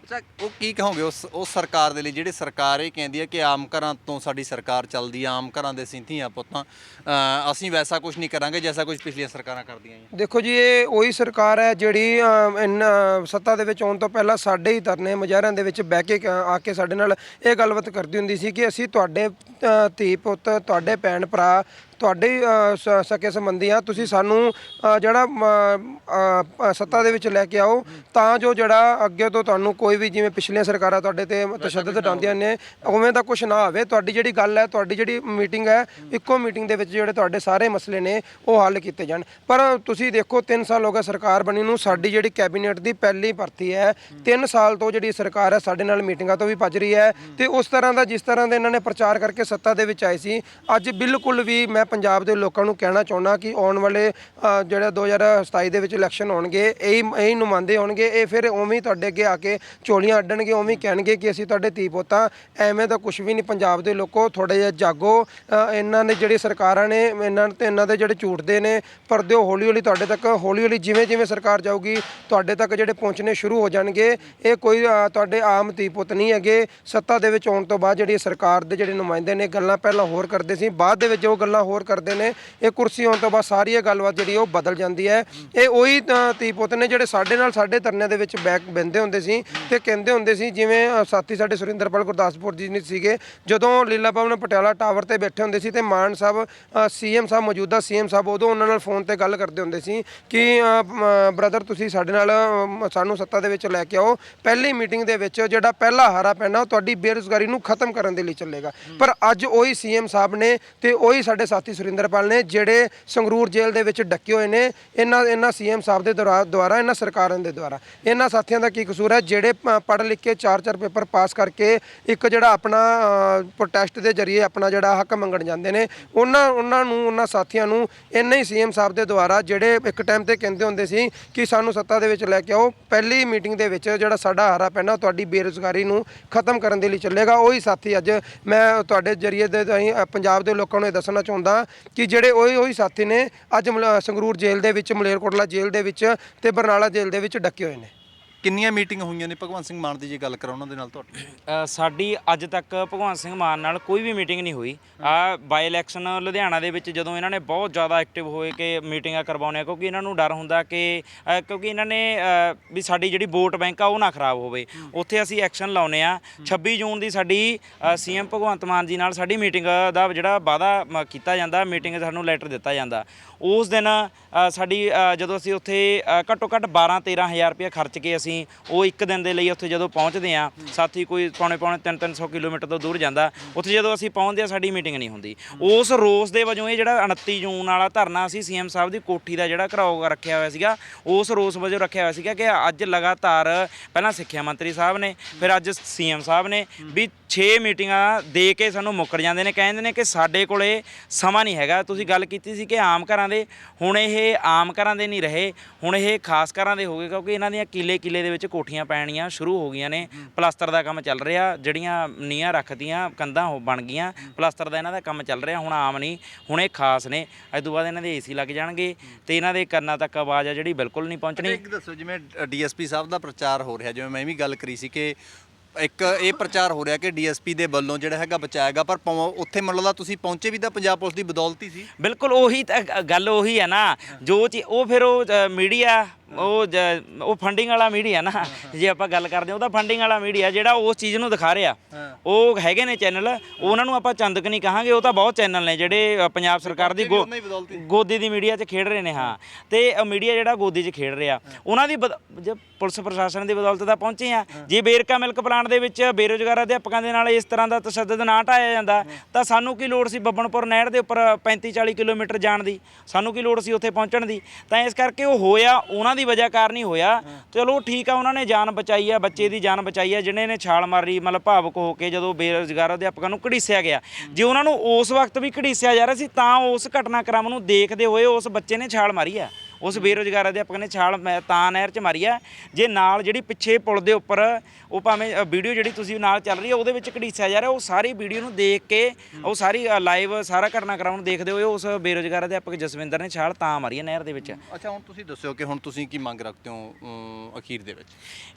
ਅੱਛਾ ਉਹ ਕੀ ਕਹੋਗੇ? ਉਸ ਉਸ ਸਰਕਾਰ ਦੇ ਲਈ ਜਿਹੜੇ ਸਰਕਾਰ ਇਹ ਕਹਿੰਦੀ ਹੈ ਕਿ ਆਮ ਘਰਾਂ ਤੋਂ ਸਾਡੀ ਸਰਕਾਰ ਚੱਲਦੀ ਆ ਆਮ ਘਰਾਂ ਦੇ ਸਿੰਧੀਆਂ ਪੁੱਤਾਂ ਅ, ਅਸੀਂ ਵੈਸਾ ਕੁਝ ਨਹੀਂ ਕਰਾਂਗੇ ਜੈਸਾ ਕੁਝ ਪਿਛਲੀਆਂ ਸਰਕਾਰਾਂ ਕਰਦੀਆਂ ਜੀ ਦੇਖੋ ਜੀ ਇਹ ਉਹੀ ਸਰਕਾਰ ਹੈ ਜਿਹੜੀ ਅਮ, ਇਨ ਅ, ਸੱਤਾ ਦੇ ਵਿੱਚ ਆਉਣ ਤੋਂ ਪਹਿਲਾਂ ਸਾਡੇ ਹੀ ਧਰਨੇ ਮੁਜ਼ਾਹਰਿਆਂ ਦੇ ਵਿੱਚ ਬਹਿ ਕੇ ਕ- ਆ ਕੇ ਸਾਡੇ ਨਾਲ ਇਹ ਗੱਲਬਾਤ ਕਰਦੀ ਹੁੰਦੀ ਸੀ ਕਿ ਅਸੀਂ ਤੁਹਾਡੇ ਅ, ਧੀ ਪੁੱਤ ਤੁਹਾਡੇ ਭੈਣ ਭਰਾ ਤੁਹਾਡੇ ਸ- ਸਕੇ ਸੰਬੰਧੀ ਆ ਤੁਸੀਂ ਸਾਨੂੰ ਅ, ਜਿਹੜਾ ਮ, ਅ, ਅ, ਸੱਤਾ ਦੇ ਵਿੱਚ ਲੈ ਕੇ ਆਓ ਤਾਂ ਜੋ ਜਿਹੜਾ ਅੱਗੇ ਤੋਂ ਤੁਹਾਨੂੰ ਕੋਈ ਵੀ ਜਿਵੇਂ ਪਿਛਲੀਆਂ ਸਰਕਾਰਾਂ ਤੁਹਾਡੇ ਤੇ ਤਸ਼ੱਦਦ ਡਾਉਂਦੀਆਂ ਨੇ ਉਵੇਂ ਦਾ ਕੁਝ ਨਾ ਹੋਵੇ ਤੁਹਾਡੀ ਜਿਹੜੀ ਗੱਲ ਹੈ ਤੁਹਾਡੀ ਜਿਹੜੀ ਮੀਟਿੰਗ ਹੈ ਇੱਕੋ ਮੀਟਿੰਗ ਦੇ ਵਿੱਚ ਜਿਹੜੇ ਤੁਹਾਡੇ ਸਾਰੇ ਮਸਲੇ ਨੇ ਉਹ ਹੱਲ ਕੀਤੇ ਜਾਣ। ਪਰ ਤੁਸੀਂ ਦੇਖੋ 3 ਸਾਲ ਹੋ ਗਏ ਸਰਕਾਰ ਬਣੀ ਨੂੰ ਸਾਡੀ ਜਿਹੜੀ ਕੈਬਨਿਟ ਦੀ ਪਹਿਲੀ ਭਰਤੀ ਹੈ 3 ਸਾਲ ਤੋਂ ਜਿਹੜੀ ਸਰਕਾਰ ਹੈ ਸਾਡੇ ਨਾਲ ਮੀਟਿੰਗਾਂ ਤੋਂ ਵੀ ਭੱਜ ਰਹੀ ਹੈ ਤੇ ਉਸ ਤਰ੍ਹਾਂ ਦਾ ਜਿਸ ਤਰ੍ਹਾਂ ਦੇ ਇਹਨਾਂ ਨੇ ਪ੍ਰਚਾਰ ਕਰਕੇ ਸੱਤਾ ਦੇ ਵਿੱਚ ਆਏ ਸੀ ਅੱਜ ਬਿਲਕੁਲ ਵੀ ਮੈਂ ਪੰਜਾਬ ਦੇ ਲੋਕਾਂ ਨੂੰ ਕਹਿਣਾ ਚਾਹੁੰਦਾ ਕਿ ਆਉਣ ਵਾਲੇ ਅ, ਜਿਹੜਾ 2027 ਦੇ ਵਿੱਚ ਇਲੈਕਸ਼ਨ ਹੋਣਗੇ ਇਹੀ ਇਹੀ ਨੁਮਾਇੰਦੇ ਹੋਣਗੇ ਇਹ ਫਿਰ ਉਵੇਂ ਤੁਹਾਡੇ ਅੱਗੇ ਆ ਕੇ ਚੋਲੀਆਂ ਅੱਡਣਗੇ ਉਵੇਂ ਕਹਿਣਗੇ ਕਿ ਅਸੀਂ ਤੁਹਾਡੇ ਧੀ ਪੁੱਤਾਂ ਐਵੇਂ ਤਾਂ ਕੁਝ ਵੀ ਨਹੀਂ ਪੰਜਾਬ ਦੇ ਲੋਕੋ ਥੋੜੇ ਜਿਹਾ ਜਾਗੋ ਇਹਨਾਂ ਨੇ ਜਿਹੜੀ ਸਰਕਾਰਾਂ ਨੇ ਇਹਨਾਂ ਤੇ ਇਹਨਾਂ ਦੇ ਜਿਹੜੇ ਝੂਠਦੇ ਨੇ ਪਰਦੇ ਉਹ ਹੌਲੀ ਹੌਲੀ ਤੁਹਾਡੇ ਤੱਕ ਹੌਲੀ ਹੌਲੀ ਜਿਵੇਂ ਜਿਵੇਂ ਸਰਕਾਰ ਜਾਊਗੀ ਤੁਹਾਡੇ ਤੱਕ ਜਿਹੜੇ ਪਹੁੰਚਣੇ ਸ਼ੁਰੂ ਹੋ ਜਾਣਗੇ ਇਹ ਕੋਈ ਤੁਹਾਡੇ ਆਮ ਧੀ ਪੁੱਤ ਨਹੀਂ ਹੈਗੇ ਸੱਤਾ ਦੇ ਵਿੱਚ ਆਉਣ ਤੋਂ ਬਾਅਦ ਜਿਹੜੀ ਸਰਕਾਰ ਦੇ ਜਿਹੜੇ ਨੁਮਾਇੰਦੇ ਨੇ ਗੱਲਾਂ ਪਹਿਲਾਂ ਹੋਰ ਕਰਦੇ ਸੀ ਬਾਅਦ ਦੇ ਵਿੱਚ ਉਹ ਗੱਲਾਂ ਹੋਰ ਕਰਦੇ ਨੇ। ਇਹ ਕੁਰਸੀ ਆਉਣ ਤੋਂ ਬਾਅਦ ਸਾਰੀ ਇਹ ਗੱਲਬਾਤ ਜਿਹੜੀ ਉਹ ਬਦਲ ਜਾਂਦੀ ਹੈ। ਇਹ ਉਹੀ ਅ, ਪੁੱਤ ਨੇ ਜਿਹੜੇ ਸਾਡੇ ਨਾਲ ਸਾਡੇ ਧਰਨਿਆਂ ਦੇ ਵਿੱਚ ਬੈਕ ਬਹਿੰਦੇ ਹੁੰਦੇ ਸੀ ਤੇ ਕਹਿੰਦੇ ਹੁੰਦੇ ਸੀ ਜਿਵੇਂ ਸਾਥੀ ਸਾਡੇ ਸੁਰਿੰਦਰਪਾਲ ਗੁਰਦਾਸਪੁਰ ਜੀ ਨੇ ਸੀਗੇ ਜਦੋਂ ਲੀਲਾ ਭਵਨ ਪਟਿਆਲਾ ਟਾਵਰ ਤੇ ਬੈਠੇ ਹੁੰਦੇ ਸੀ ਤੇ ਮਾਨ ਸਾਹਿਬ ਸੀਐਮ ਸਾਹਿਬ ਮੌਜੂਦਾ ਸੀਐਮ ਸਾਹਿਬ ਉਦੋਂ ਉਹਨਾਂ ਨਾਲ ਫੋਨ ਤੇ ਗੱਲ ਕਰਦੇ ਹੁੰਦੇ ਸੀ ਕਿ ਬ੍ਰਦਰ ਤੁਸੀਂ ਸਾਡੇ ਨਾਲ ਸਾਨੂੰ ਸੱਤਾ ਦੇ ਵਿੱਚ ਲੈ ਕੇ ਆਓ। ਪਹਿਲੀ ਮੀਟਿੰਗ ਦੇ ਵਿੱਚ ਜਿਹੜਾ ਪਹਿਲਾ ਹਾਰਾ ਪੈਣਾ ਉਹ ਤੁਹਾਡੀ ਬੇਰੁਜ਼ਗਾਰੀ ਨੂੰ ਖਤਮ ਕਰਨ ਦੇ ਲਈ ਚੱਲੇਗਾ। ਪਰ ਅੱਜ ਉਹੀ ਸੀਐਮ ਸਾਹਿਬ ਨੇ ਤੇ ਉਹੀ ਸਾਡੇ ਸਾਥੀ ਭਾਰਤੀ ਸੁਰਿੰਦਰਪਾਲ ਨੇ, ਜਿਹੜੇ ਸੰਗਰੂਰ ਜੇਲ੍ਹ ਦੇ ਵਿੱਚ ਡੱਕੇ ਹੋਏ ਨੇ, ਇਹਨਾਂ ਇਹਨਾਂ ਸੀਐਮ ਸਾਹਿਬ ਦੇ ਦੁਆਰਾ ਦੁਆਰਾ, ਇਹਨਾਂ ਸਰਕਾਰਾਂ ਦੇ ਦੁਆਰਾ। ਇਹਨਾਂ ਸਾਥੀਆਂ ਦਾ ਕੀ ਕਸੂਰ ਹੈ? ਜਿਹੜੇ ਪੜ੍ਹ ਲਿਖ ਕੇ ਚਾਰ ਚਾਰ ਪੇਪਰ ਪਾਸ ਕਰਕੇ ਇੱਕ ਜਿਹੜਾ ਆਪਣਾ ਪ੍ਰੋਟੈਸਟ ਦੇ ਜ਼ਰੀਏ ਆਪਣਾ ਜਿਹੜਾ ਹੱਕ ਮੰਗਣ ਜਾਂਦੇ ਨੇ, ਉਹਨਾਂ ਉਹਨਾਂ ਨੂੰ, ਉਹਨਾਂ ਸਾਥੀਆਂ ਨੂੰ ਇੰਨੇ ਹੀ ਸੀਐਮ ਸਾਹਿਬ ਦੇ ਦੁਆਰਾ, ਜਿਹੜੇ ਇੱਕ ਟਾਈਮ ਤੇ ਕਹਿੰਦੇ ਹੁੰਦੇ ਸੀ ਕਿ ਸਾਨੂੰ ਸੱਤਾ ਦੇ ਵਿੱਚ ਲੈ ਕੇ ਆਓ, ਪਹਿਲੀ ਮੀਟਿੰਗ ਦੇ ਵਿੱਚ ਜਿਹੜਾ ਸਾਡਾ ਹਾਰਾ ਪੈਣਾ ਤੁਹਾਡੀ ਬੇਰੁਜ਼ਗਾਰੀ ਨੂੰ ਖਤਮ ਕਰਨ ਦੇ ਲਈ ਚੱਲੇਗਾ। ਉਹੀ ਸਾਥੀ ਅੱਜ ਮੈਂ ਤੁਹਾਡੇ ਜਰੀਏ ਦੇ ਪੰਜਾਬ ਦੇ ਲੋਕਾਂ ਨੂੰ ਇਹ ਦੱਸਣਾ ਚਾਹੁੰਦਾ ਕਿ ਜਿਹੜੇ ਉਹੀ ਉਹੀ ਸਾਥੀ ਨੇ ਅੱਜ ਮਲ- ਸੰਗਰੂਰ ਜੇਲ੍ਹ ਦੇ ਵਿੱਚ, ਮਲੇਰਕੋਟਲਾ ਜੇਲ੍ਹ ਦੇ ਵਿੱਚ ਤੇ ਬਰਨਾਲਾ ਜੇਲ੍ਹ ਦੇ ਵਿੱਚ ਡੱਕੇ ਹੋਏ ਨੇ। ਕਿੰਨੀਆਂ ਮੀਟਿੰਗ ਹੋਈਆਂ ਨੇ? ਭਗਵੰਤ ਸਿੰਘ ਮਾਨ ਦੀ ਜੇ ਗੱਲ ਕਰਾਂ ਉਹਨਾਂ ਦੇ ਨਾਲ ਤੁਹਾਡੀ ਅ, ਸਾਡੀ ਅੱਜ ਤੱਕ ਭਗਵੰਤ ਸਿੰਘ ਮਾਨ ਨਾਲ ਕੋਈ ਵੀ ਮੀਟਿੰਗ ਨਹੀਂ ਹੋਈ। ਆ ਬਾਈ ਇਲੈਕਸ਼ਨ ਲੁਧਿਆਣਾ ਦੇ ਵਿੱਚ ਜਦੋਂ ਇਹਨਾਂ ਨੇ ਬਹੁਤ ਜ਼ਿਆਦਾ ਐਕਟਿਵ ਹੋਏ ਕਿ ਮੀਟਿੰਗਾਂ ਕਰਵਾਉਂਦੇ ਕਰਵਾਉਣੇ ਕਿਉਂਕਿ ਇਹਨਾਂ ਨੂੰ ਡਰ ਹੁੰਦਾ ਕਿ ਅ, ਕਿਉਂਕਿ ਇਹਨਾਂ ਨੇ ਅ, ਵੀ ਸਾਡੀ ਜਿਹੜੀ ਵੋਟ ਬੈਂਕ ਆ ਉਹ ਨਾ ਖਰਾਬ ਹੋਵੇ। ਉੱਥੇ ਅਸੀਂ ਐਕਸ਼ਨ ਲਾਉਨੇ ਆ। 26 ਜੂਨ ਦੀ ਸਾਡੀ ਸੀਐਮ ਭਗਵੰਤ ਮਾਨ ਜੀ ਨਾਲ ਸਾਡੀ ਮੀਟਿੰਗ ਦਾ ਜਿਹੜਾ ਵਾਅਦਾ ਮ- ਕੀਤਾ ਜਾਂਦਾ ਮੀਟਿੰਗ ਸਾਨੂੰ ਲੈਟਰ ਦਿੱਤਾ ਜਾਂਦਾ। ਉਸ ਦਿਨ ਅ, ਸਾਡੀ ਅ, ਜਦੋਂ ਅਸੀਂ ਉੱਥੇ ਅ, ਘੱਟੋ ਘੱਟ 12 13000 ਰੁਪਏ ਖਰਚ ਕੇ ਅਸੀਂ ਉਹ ਇੱਕ ਦਿਨ ਦੇ ਲਈ ਉੱਥੇ ਜਦੋਂ ਪਹੁੰਚਦੇ ਆ ਸਾਥੀ ਕੋਈ ਪੌਣੇ ਪੌਣੇ 3 300 ਕਿਲੋਮੀਟਰ ਤੋਂ ਦੂਰ ਜਾਂਦਾ, ਉੱਥੇ ਜਦੋਂ ਅਸੀਂ ਪਹੁੰਚਦੇ ਆ ਸਾਡੀ ਮੀਟਿੰਗ ਨਹੀਂ ਹੁੰਦੀ। ਉਸ ਰੋਸ ਦੇ ਵਜੋਂ ਇਹ ਜਿਹੜਾ 29 ਜੂਨ ਵਾਲਾ ਧਰਨਾ ਸੀ, ਸੀਐਮ ਸਾਹਿਬ ਦੀ ਕੋਠੀ ਦਾ ਜਿਹੜਾ ਘਰਾਓ ਰੱਖਿਆ ਹੋਇਆ ਸੀਗਾ, ਉਸ ਰੋਸ ਵਜੋਂ ਰੱਖਿਆ ਹੋਇਆ ਸੀਗਾ ਕਿ ਅੱਜ ਲਗਾਤਾਰ ਪਹਿਲਾਂ ਸਿੱਖਿਆ ਮੰਤਰੀ ਸਾਹਿਬ ਨੇ, ਫਿਰ ਅੱਜ ਸੀਐਮ ਸਾਹਿਬ ਨੇ, ਵੀ 6 ਮੀਟਿੰਗਾਂ ਦੇ ਕੇ ਸਾਨੂੰ ਮੁੱਕਰ ਜਾਂਦੇ ਨੇ, ਕਹਿੰਦੇ ਨੇ ਕਿ ਸਾਡੇ ਕੋਲੇ ਸਮਾਂ ਨਹੀਂ ਹੈਗਾ। ਤੁਸੀਂ ਗੱਲ ਕੀਤੀ ਸੀ ਕਿ ਆਮ ਘਰਾਂ ਦੇ, ਹੁਣ ਇਹ ਆਮ ਘਰਾਂ ਦੇ ਨਹੀਂ ਰਹੇ, ਹੁਣ ਇਹ ਖਾਸ ਘਰਾਂ ਦੇ ਹੋ ਗਏ, ਕਿਉਂਕਿ ਇਹਨਾਂ ਦੀਆਂ ਕਿਲੇ ਕਿਲੇ ਦੇ ਵਿੱਚ ਕੋਠੀਆਂ ਪੈਣੀਆਂ ਸ਼ੁਰੂ ਹੋ ਗਈਆਂ ਨੇ। ਪਲਾਸਟਰ ਦਾ ਕੰਮ ਚੱਲ ਰਿਹਾ ਜਿਹੜੀਆਂ ਨੀਆਂ ਰੱਖਦੀਆਂ ਕੰਧਾਂ ਹੋ ਬਣ ਗਈਆਂ। ਪਲਾਸਟਰ ਦਾ ਇਹਨਾਂ ਦਾ ਕੰਮ ਚੱਲ ਰਿਹਾ ਹੁਣ ਆਮ ਨਹੀਂ ਹੁਣ ਇਹ ਖਾਸ ਨੇ। ਅੱਜ ਤੋਂ ਬਾਅਦ ਇਹਨਾਂ ਦੇ ਏਸੀ ਲੱਗ ਜਾਣਗੇ ਤੇ ਇਹਨਾਂ ਦੇ ਕੰਨਾਂ ਤੱਕ ਆਵਾਜ਼ ਆ ਜਿਹੜੀ ਬਿਲਕੁਲ ਨਹੀਂ ਪਹੁੰਚਣੀ। ਇੱਕ ਦੱਸੋ ਜਿਵੇਂ ਡੀਐਸਪੀ ਸਾਹਿਬ ਦਾ ਪ੍ਰਚਾਰ ਹੋ ਰਿਹਾ ਜਿਵੇਂ ਮੈਂ ਵੀ ਗੱਲ ਕਰੀ ਸੀ ਕਿ ਇੱਕ ਇਹ ਪ੍ਰਚਾਰ ਹੋ ਰਿਹਾ ਕਿ ਡੀਐਸਪੀ ਦੇ ਵੱਲੋਂ ਜਿਹੜਾ ਹੈਗਾ ਬਚਾਏਗਾ ਪਰ ਉੱਥੇ ਮੰਨ ਲਓ ਤੁਸੀਂ ਪਹੁੰਚੇ ਵੀ ਤਾਂ ਪੰਜਾਬ ਪੁਲਿਸ ਦੀ ਬਦੌਲਤ ਸੀ। ਬਿਲਕੁਲ ਉਹੀ ਤਾਂ ਗੱਲ ਉਹੀ ਹੈ ਨਾ ਜੋ ਉਹ ਫਿਰ ਉਹ ਮੀਡੀਆ ਉਹ ਜ- ਉਹ ਫੰਡਿੰਗ ਵਾਲਾ ਮੀਡੀਆ ਨਾ ਜੇ ਆਪਾਂ ਗੱਲ ਕਰਦੇ ਹਾਂ ਉਹਦਾ ਫੰਡਿੰਗ ਵਾਲਾ ਮੀਡੀਆ ਜਿਹੜਾ ਉਸ ਚੀਜ਼ ਨੂੰ ਦਿਖਾ ਰਿਹਾ। ਉਹ ਹੈਗੇ ਨੇ ਚੈਨਲ ਉਹਨਾਂ ਨੂੰ ਆਪਾਂ ਚੰਦਕ ਨਹੀਂ ਕਹਾਂਗੇ ਉਹ ਤਾਂ ਬਹੁਤ ਚੈਨਲ ਨੇ ਜਿਹੜੇ ਅ, ਪੰਜਾਬ ਸਰਕਾਰ ਦੀ ਗੋ- ਉਹਨਾਂ ਦੀ ਬਦੌਲਤ। ਹੀ। ਗੋਦੀ ਦੀ ਮੀਡੀਆ 'ਚ ਖੇਡ ਰਹੇ ਨੇ ਹਾਂ। ਤੇ ਮੀਡੀਆ ਜਿਹੜਾ ਗੋਦੀ 'ਚ ਖੇਡ ਰਿਹਾ ਉਹਨਾਂ ਦੀ ਬਦ- ਜੇ ਪੁਲਿਸ ਪ੍ਰਸ਼ਾਸਨ ਦੀ ਬਦੌਲਤ ਤਾਂ ਪਹੁੰਚੇ ਆ। ਜੇ ਬੇਰਕਾ ਮਿਲਕ ਪਲਾਂਟ ਦੇ ਵਿੱਚ ਬੇਰੋਜ਼ਗਾਰ ਅਧਿਆਪਕਾਂ ਦੇ ਨਾਲ ਇਸ ਤਰ੍ਹਾਂ ਦਾ ਤਸ਼ੱਦਦ ਨਾ ਢਾਇਆ ਜਾਂਦਾ ਤਾਂ ਸਾਨੂੰ ਕੀ ਲੋੜ ਸੀ ਬੱਬਨਪੁਰ ਨਹਿਰ ਦੇ ਉੱਪਰ 35 40 ਕਿਲੋਮੀਟਰ ਜਾਣ ਦੀ? ਸਾਨੂੰ ਕੀ ਲੋੜ ਸੀ ਉੱਥੇ ਪਹੁੰਚਣ ਦੀ? ਤਾਂ ਇਸ ਕਰਕੇ ਉਹ ਹੋਇਆ ਉਹਨਾਂ ਦੀ ਵਜ੍ਹਾ ਕਾਰਨ ਹੀ ਹੋਇਆ। ਚਲੋ ਠੀਕ ਆ ਉਹਨਾਂ ਨੇ ਜਾਨ ਬਚਾਈ ਆ ਬੱਚੇ ਦੀ ਜਾਨ ਬਚਾਈ ਆ ਜਿਹਨੇ ਨੇ ਛਾਲ ਮਾਰੀ ਮਤਲਬ ਭਾਵੁਕ ਹੋ ਕੇ ਜਦੋਂ ਬੇਰੋਜ਼ਗਾਰ ਅਧਿਆਪਕਾਂ ਨੂੰ ਘੜੀਸਿਆ ਗਿਆ। ਜੇ ਉਹਨਾਂ ਨੂੰ ਉਸ ਵਕਤ ਵੀ ਘੜੀਸਿਆ ਜਾ ਰਿਹਾ ਸੀ ਤਾਂ ਉਸ ਘਟਨਾਕ੍ਰਮ ਨੂੰ ਦੇਖਦੇ ਹੋਏ ਉਸ ਬੱਚੇ ਨੇ ਛਾਲ ਮਾਰੀ ਆ। ਉਸ ਬੇਰੋਜ਼ਗਾਰ ਅਧਿਆਪਕ ਨੇ ਛਾਲ ਮੈਂ- ਤਾਂ ਨਹਿਰ 'ਚ ਮਾਰੀ ਆ। ਜੇ ਨਾਲ ਜਿਹੜੀ ਪਿੱਛੇ ਪੁਲ ਦੇ ਉੱਪਰ ਉਹ ਭਾਵੇਂ ਵੀਡੀਓ ਜਿਹੜੀ ਤੁਸੀਂ ਨਾਲ ਚੱਲ ਰਹੀ ਹੈ ਉਹਦੇ ਵਿੱਚ ਘੜੀਸਿਆ ਜਾ ਰਿਹਾ ਉਹ ਸਾਰੀ ਵੀਡੀਓ ਨੂੰ ਦੇਖ ਕੇ ਉਹ ਸਾਰੀ ਲਾਈਵ ਸਾਰਾ ਘਟਨਾਕ੍ਰਮ ਨੂੰ ਦੇਖਦੇ ਹੋਏ ਉਸ ਬੇਰੋਜ਼ਗਾਰ ਅਧਿਆਪਕ ਜਸਵਿੰਦਰ ਨੇ ਛਾਲ ਤਾਂ ਮਾਰੀ ਆ ਨਹਿਰ ਦੇ ਵਿੱਚ। ਅੱਛਾ ਹੁਣ ਤੁਸੀਂ ਦੱਸਿਓ ਕਿ ਹੁਣ ਤੁਸੀਂ ਕੀ ਮੰਗ ਰੱਖਦੇ ਹੋ ਅਖੀਰ ਦੇ ਵਿੱਚ?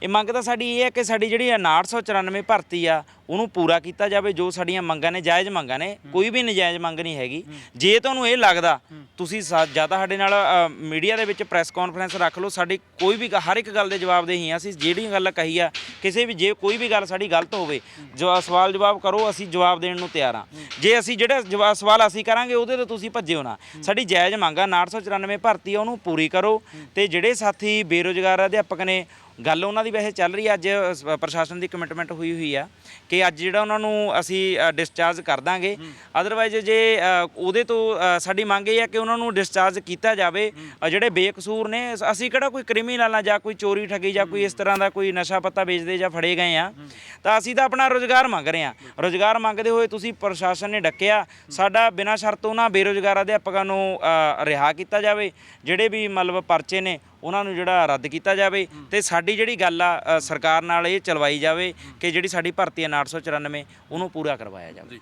ਇਹ ਮੰਗ ਤਾਂ ਸਾਡੀ ਇਹ ਹੈ ਕਿ ਸਾਡੀ ਜਿਹੜੀ 994 ਭਰਤੀ ਆ ਉਹਨੂੰ ਪੂਰਾ ਕੀਤਾ ਜਾਵੇ ਜੋ ਸਾਡੀਆਂ ਮੰਗਾਂ ਨੇ ਜਾਇਜ਼ ਮੰਗਾਂ ਨੇ ਕੋਈ ਵੀ ਨਜਾਇਜ਼ ਮੰਗ ਨਹੀਂ ਹੈਗੀ। ਜੇ ਤੁਹਾਨੂੰ ਇਹ ਲੱਗਦਾ ਤੁਸੀਂ ਜ਼ਿਆਦਾ ਸਾਡੇ ਨਾਲ ਮੀਡੀਆ ਦੇ ਵਿੱਚ ਪ੍ਰੈਸ ਕਾਨਫਰੰਸ ਰੱਖ ਲਓ ਸਾਡੀ ਕੋਈ ਵੀ ਹਰ ਇੱਕ ਗੱਲ ਦੇ ਜਵਾਬ ਦੇ ਹੀ ਆ ਅਸੀਂ ਜਿਹੜੀ ਗੱਲ ਕਹੀ ਆ ਕਿਸੇ ਵੀ ਜੇ ਕੋਈ ਵੀ ਗੱਲ ਸਾਡੀ ਗਲਤ ਹੋਵੇ ਜੋ ਸਵਾਲ ਜਵਾਬ ਕਰੋ, ਅਸੀਂ ਜਵਾਬ ਦੇਣ ਨੂੰ ਤਿਆਰ ਆ ਜੇ ਅਸੀਂ ਜਿਹੜਾ ਜਵਾਬ ਸਵਾਲ ਅਸੀਂ ਕਰਾਂਗੇ, ਉਹਦੇ ਤੋਂ ਤੁਸੀਂ ਭੱਜਿਓ ਨਾ। ਸਾਡੀ ਜਾਇਜ਼ ਮੰਗ ਆ 994 ਭਰਤੀ ਆ, ਉਹਨੂੰ ਪੂਰੀ ਕਰੋ। ਤੇ ਜਿਹੜੇ ਸਾਥੀ ਬੇਰੋਜ਼ਗਾਰ ਅਧਿਆਪਕ ਨੇ ਗੱਲ ਉਹਨਾਂ ਦੀ ਵੈਸੇ ਚੱਲ ਰਹੀ ਹੈ ਅੱਜ ਸ- ਪ੍ਰਸ਼ਾਸਨ ਦੀ ਕਮਿਟਮੈਂਟ ਹੋਈ ਹੋਈ ਆ ਕਿ ਅੱਜ ਜਿਹੜਾ ਉਹਨਾਂ ਨੂੰ ਅਸੀਂ ਡਿਸਚਾਰਜ ਕਰ ਦਾਂਗੇ। ਅਦਰਵਾਈਜ਼ ਜੇ ਅ, ਉਹਦੇ ਤੋਂ ਅ, ਸਾਡੀ ਮੰਗ ਇਹ ਹੈ ਕਿ ਉਹਨਾਂ ਨੂੰ ਡਿਸਚਾਰਜ ਕੀਤਾ ਜਾਵੇ। ਅ, ਜਿਹੜੇ ਬੇਕਸੂਰ ਨੇ ਅਸੀਂ ਕਿਹੜਾ ਕੋਈ ਕ੍ਰਿਮੀਨਲ ਆ ਜਾਂ ਕੋਈ ਚੋਰੀ ਠੱਗੀ ਜਾਂ ਕੋਈ ਇਸ ਤਰ੍ਹਾਂ ਦਾ ਕੋਈ ਨਸ਼ਾ ਪੱਤਾ ਵੇਚਦੇ ਜਾਂ ਫੜੇ ਗਏ ਆ ਤਾਂ ਅਸੀਂ ਤਾਂ ਆਪਣਾ ਰੋਜ਼ਗਾਰ ਮੰਗ ਰਹੇ ਆ। ਰੋਜ਼ਗਾਰ ਮੰਗਦੇ ਹੋਏ ਤੁਸੀਂ ਪ੍ਰਸ਼ਾਸਨ ਨੇ ਡੱਕਿਆ। ਸਾਡਾ ਬਿਨਾਂ ਸ਼ਰਤ ਉਹਨਾਂ ਬੇਰੋਜ਼ਗਾਰ ਅਧਿਆਪਕਾਂ ਨੂੰ ਅ, ਰਿਹਾ ਕੀਤਾ ਜਾਵੇ। ਜਿਹੜੇ ਵੀ ਮਤਲਬ ਪਰਚੇ ਨੇ ਉਹਨਾਂ ਨੂੰ ਜਿਹੜਾ ਰੱਦ ਕੀਤਾ ਜਾਵੇ ਤੇ ਸਾਡੀ ਜਿਹੜੀ ਗੱਲ ਆ ਅ, ਸਰਕਾਰ ਨਾਲ ਇਹ ਚਲਵਾਈ ਜਾਵੇ ਕਿ ਜਿਹੜੀ ਸਾਡੀ ਭਰਤੀ ਹੈ 994 ਉਹਨੂੰ ਪੂਰਾ ਕਰਵਾਇਆ ਜਾਵੇ।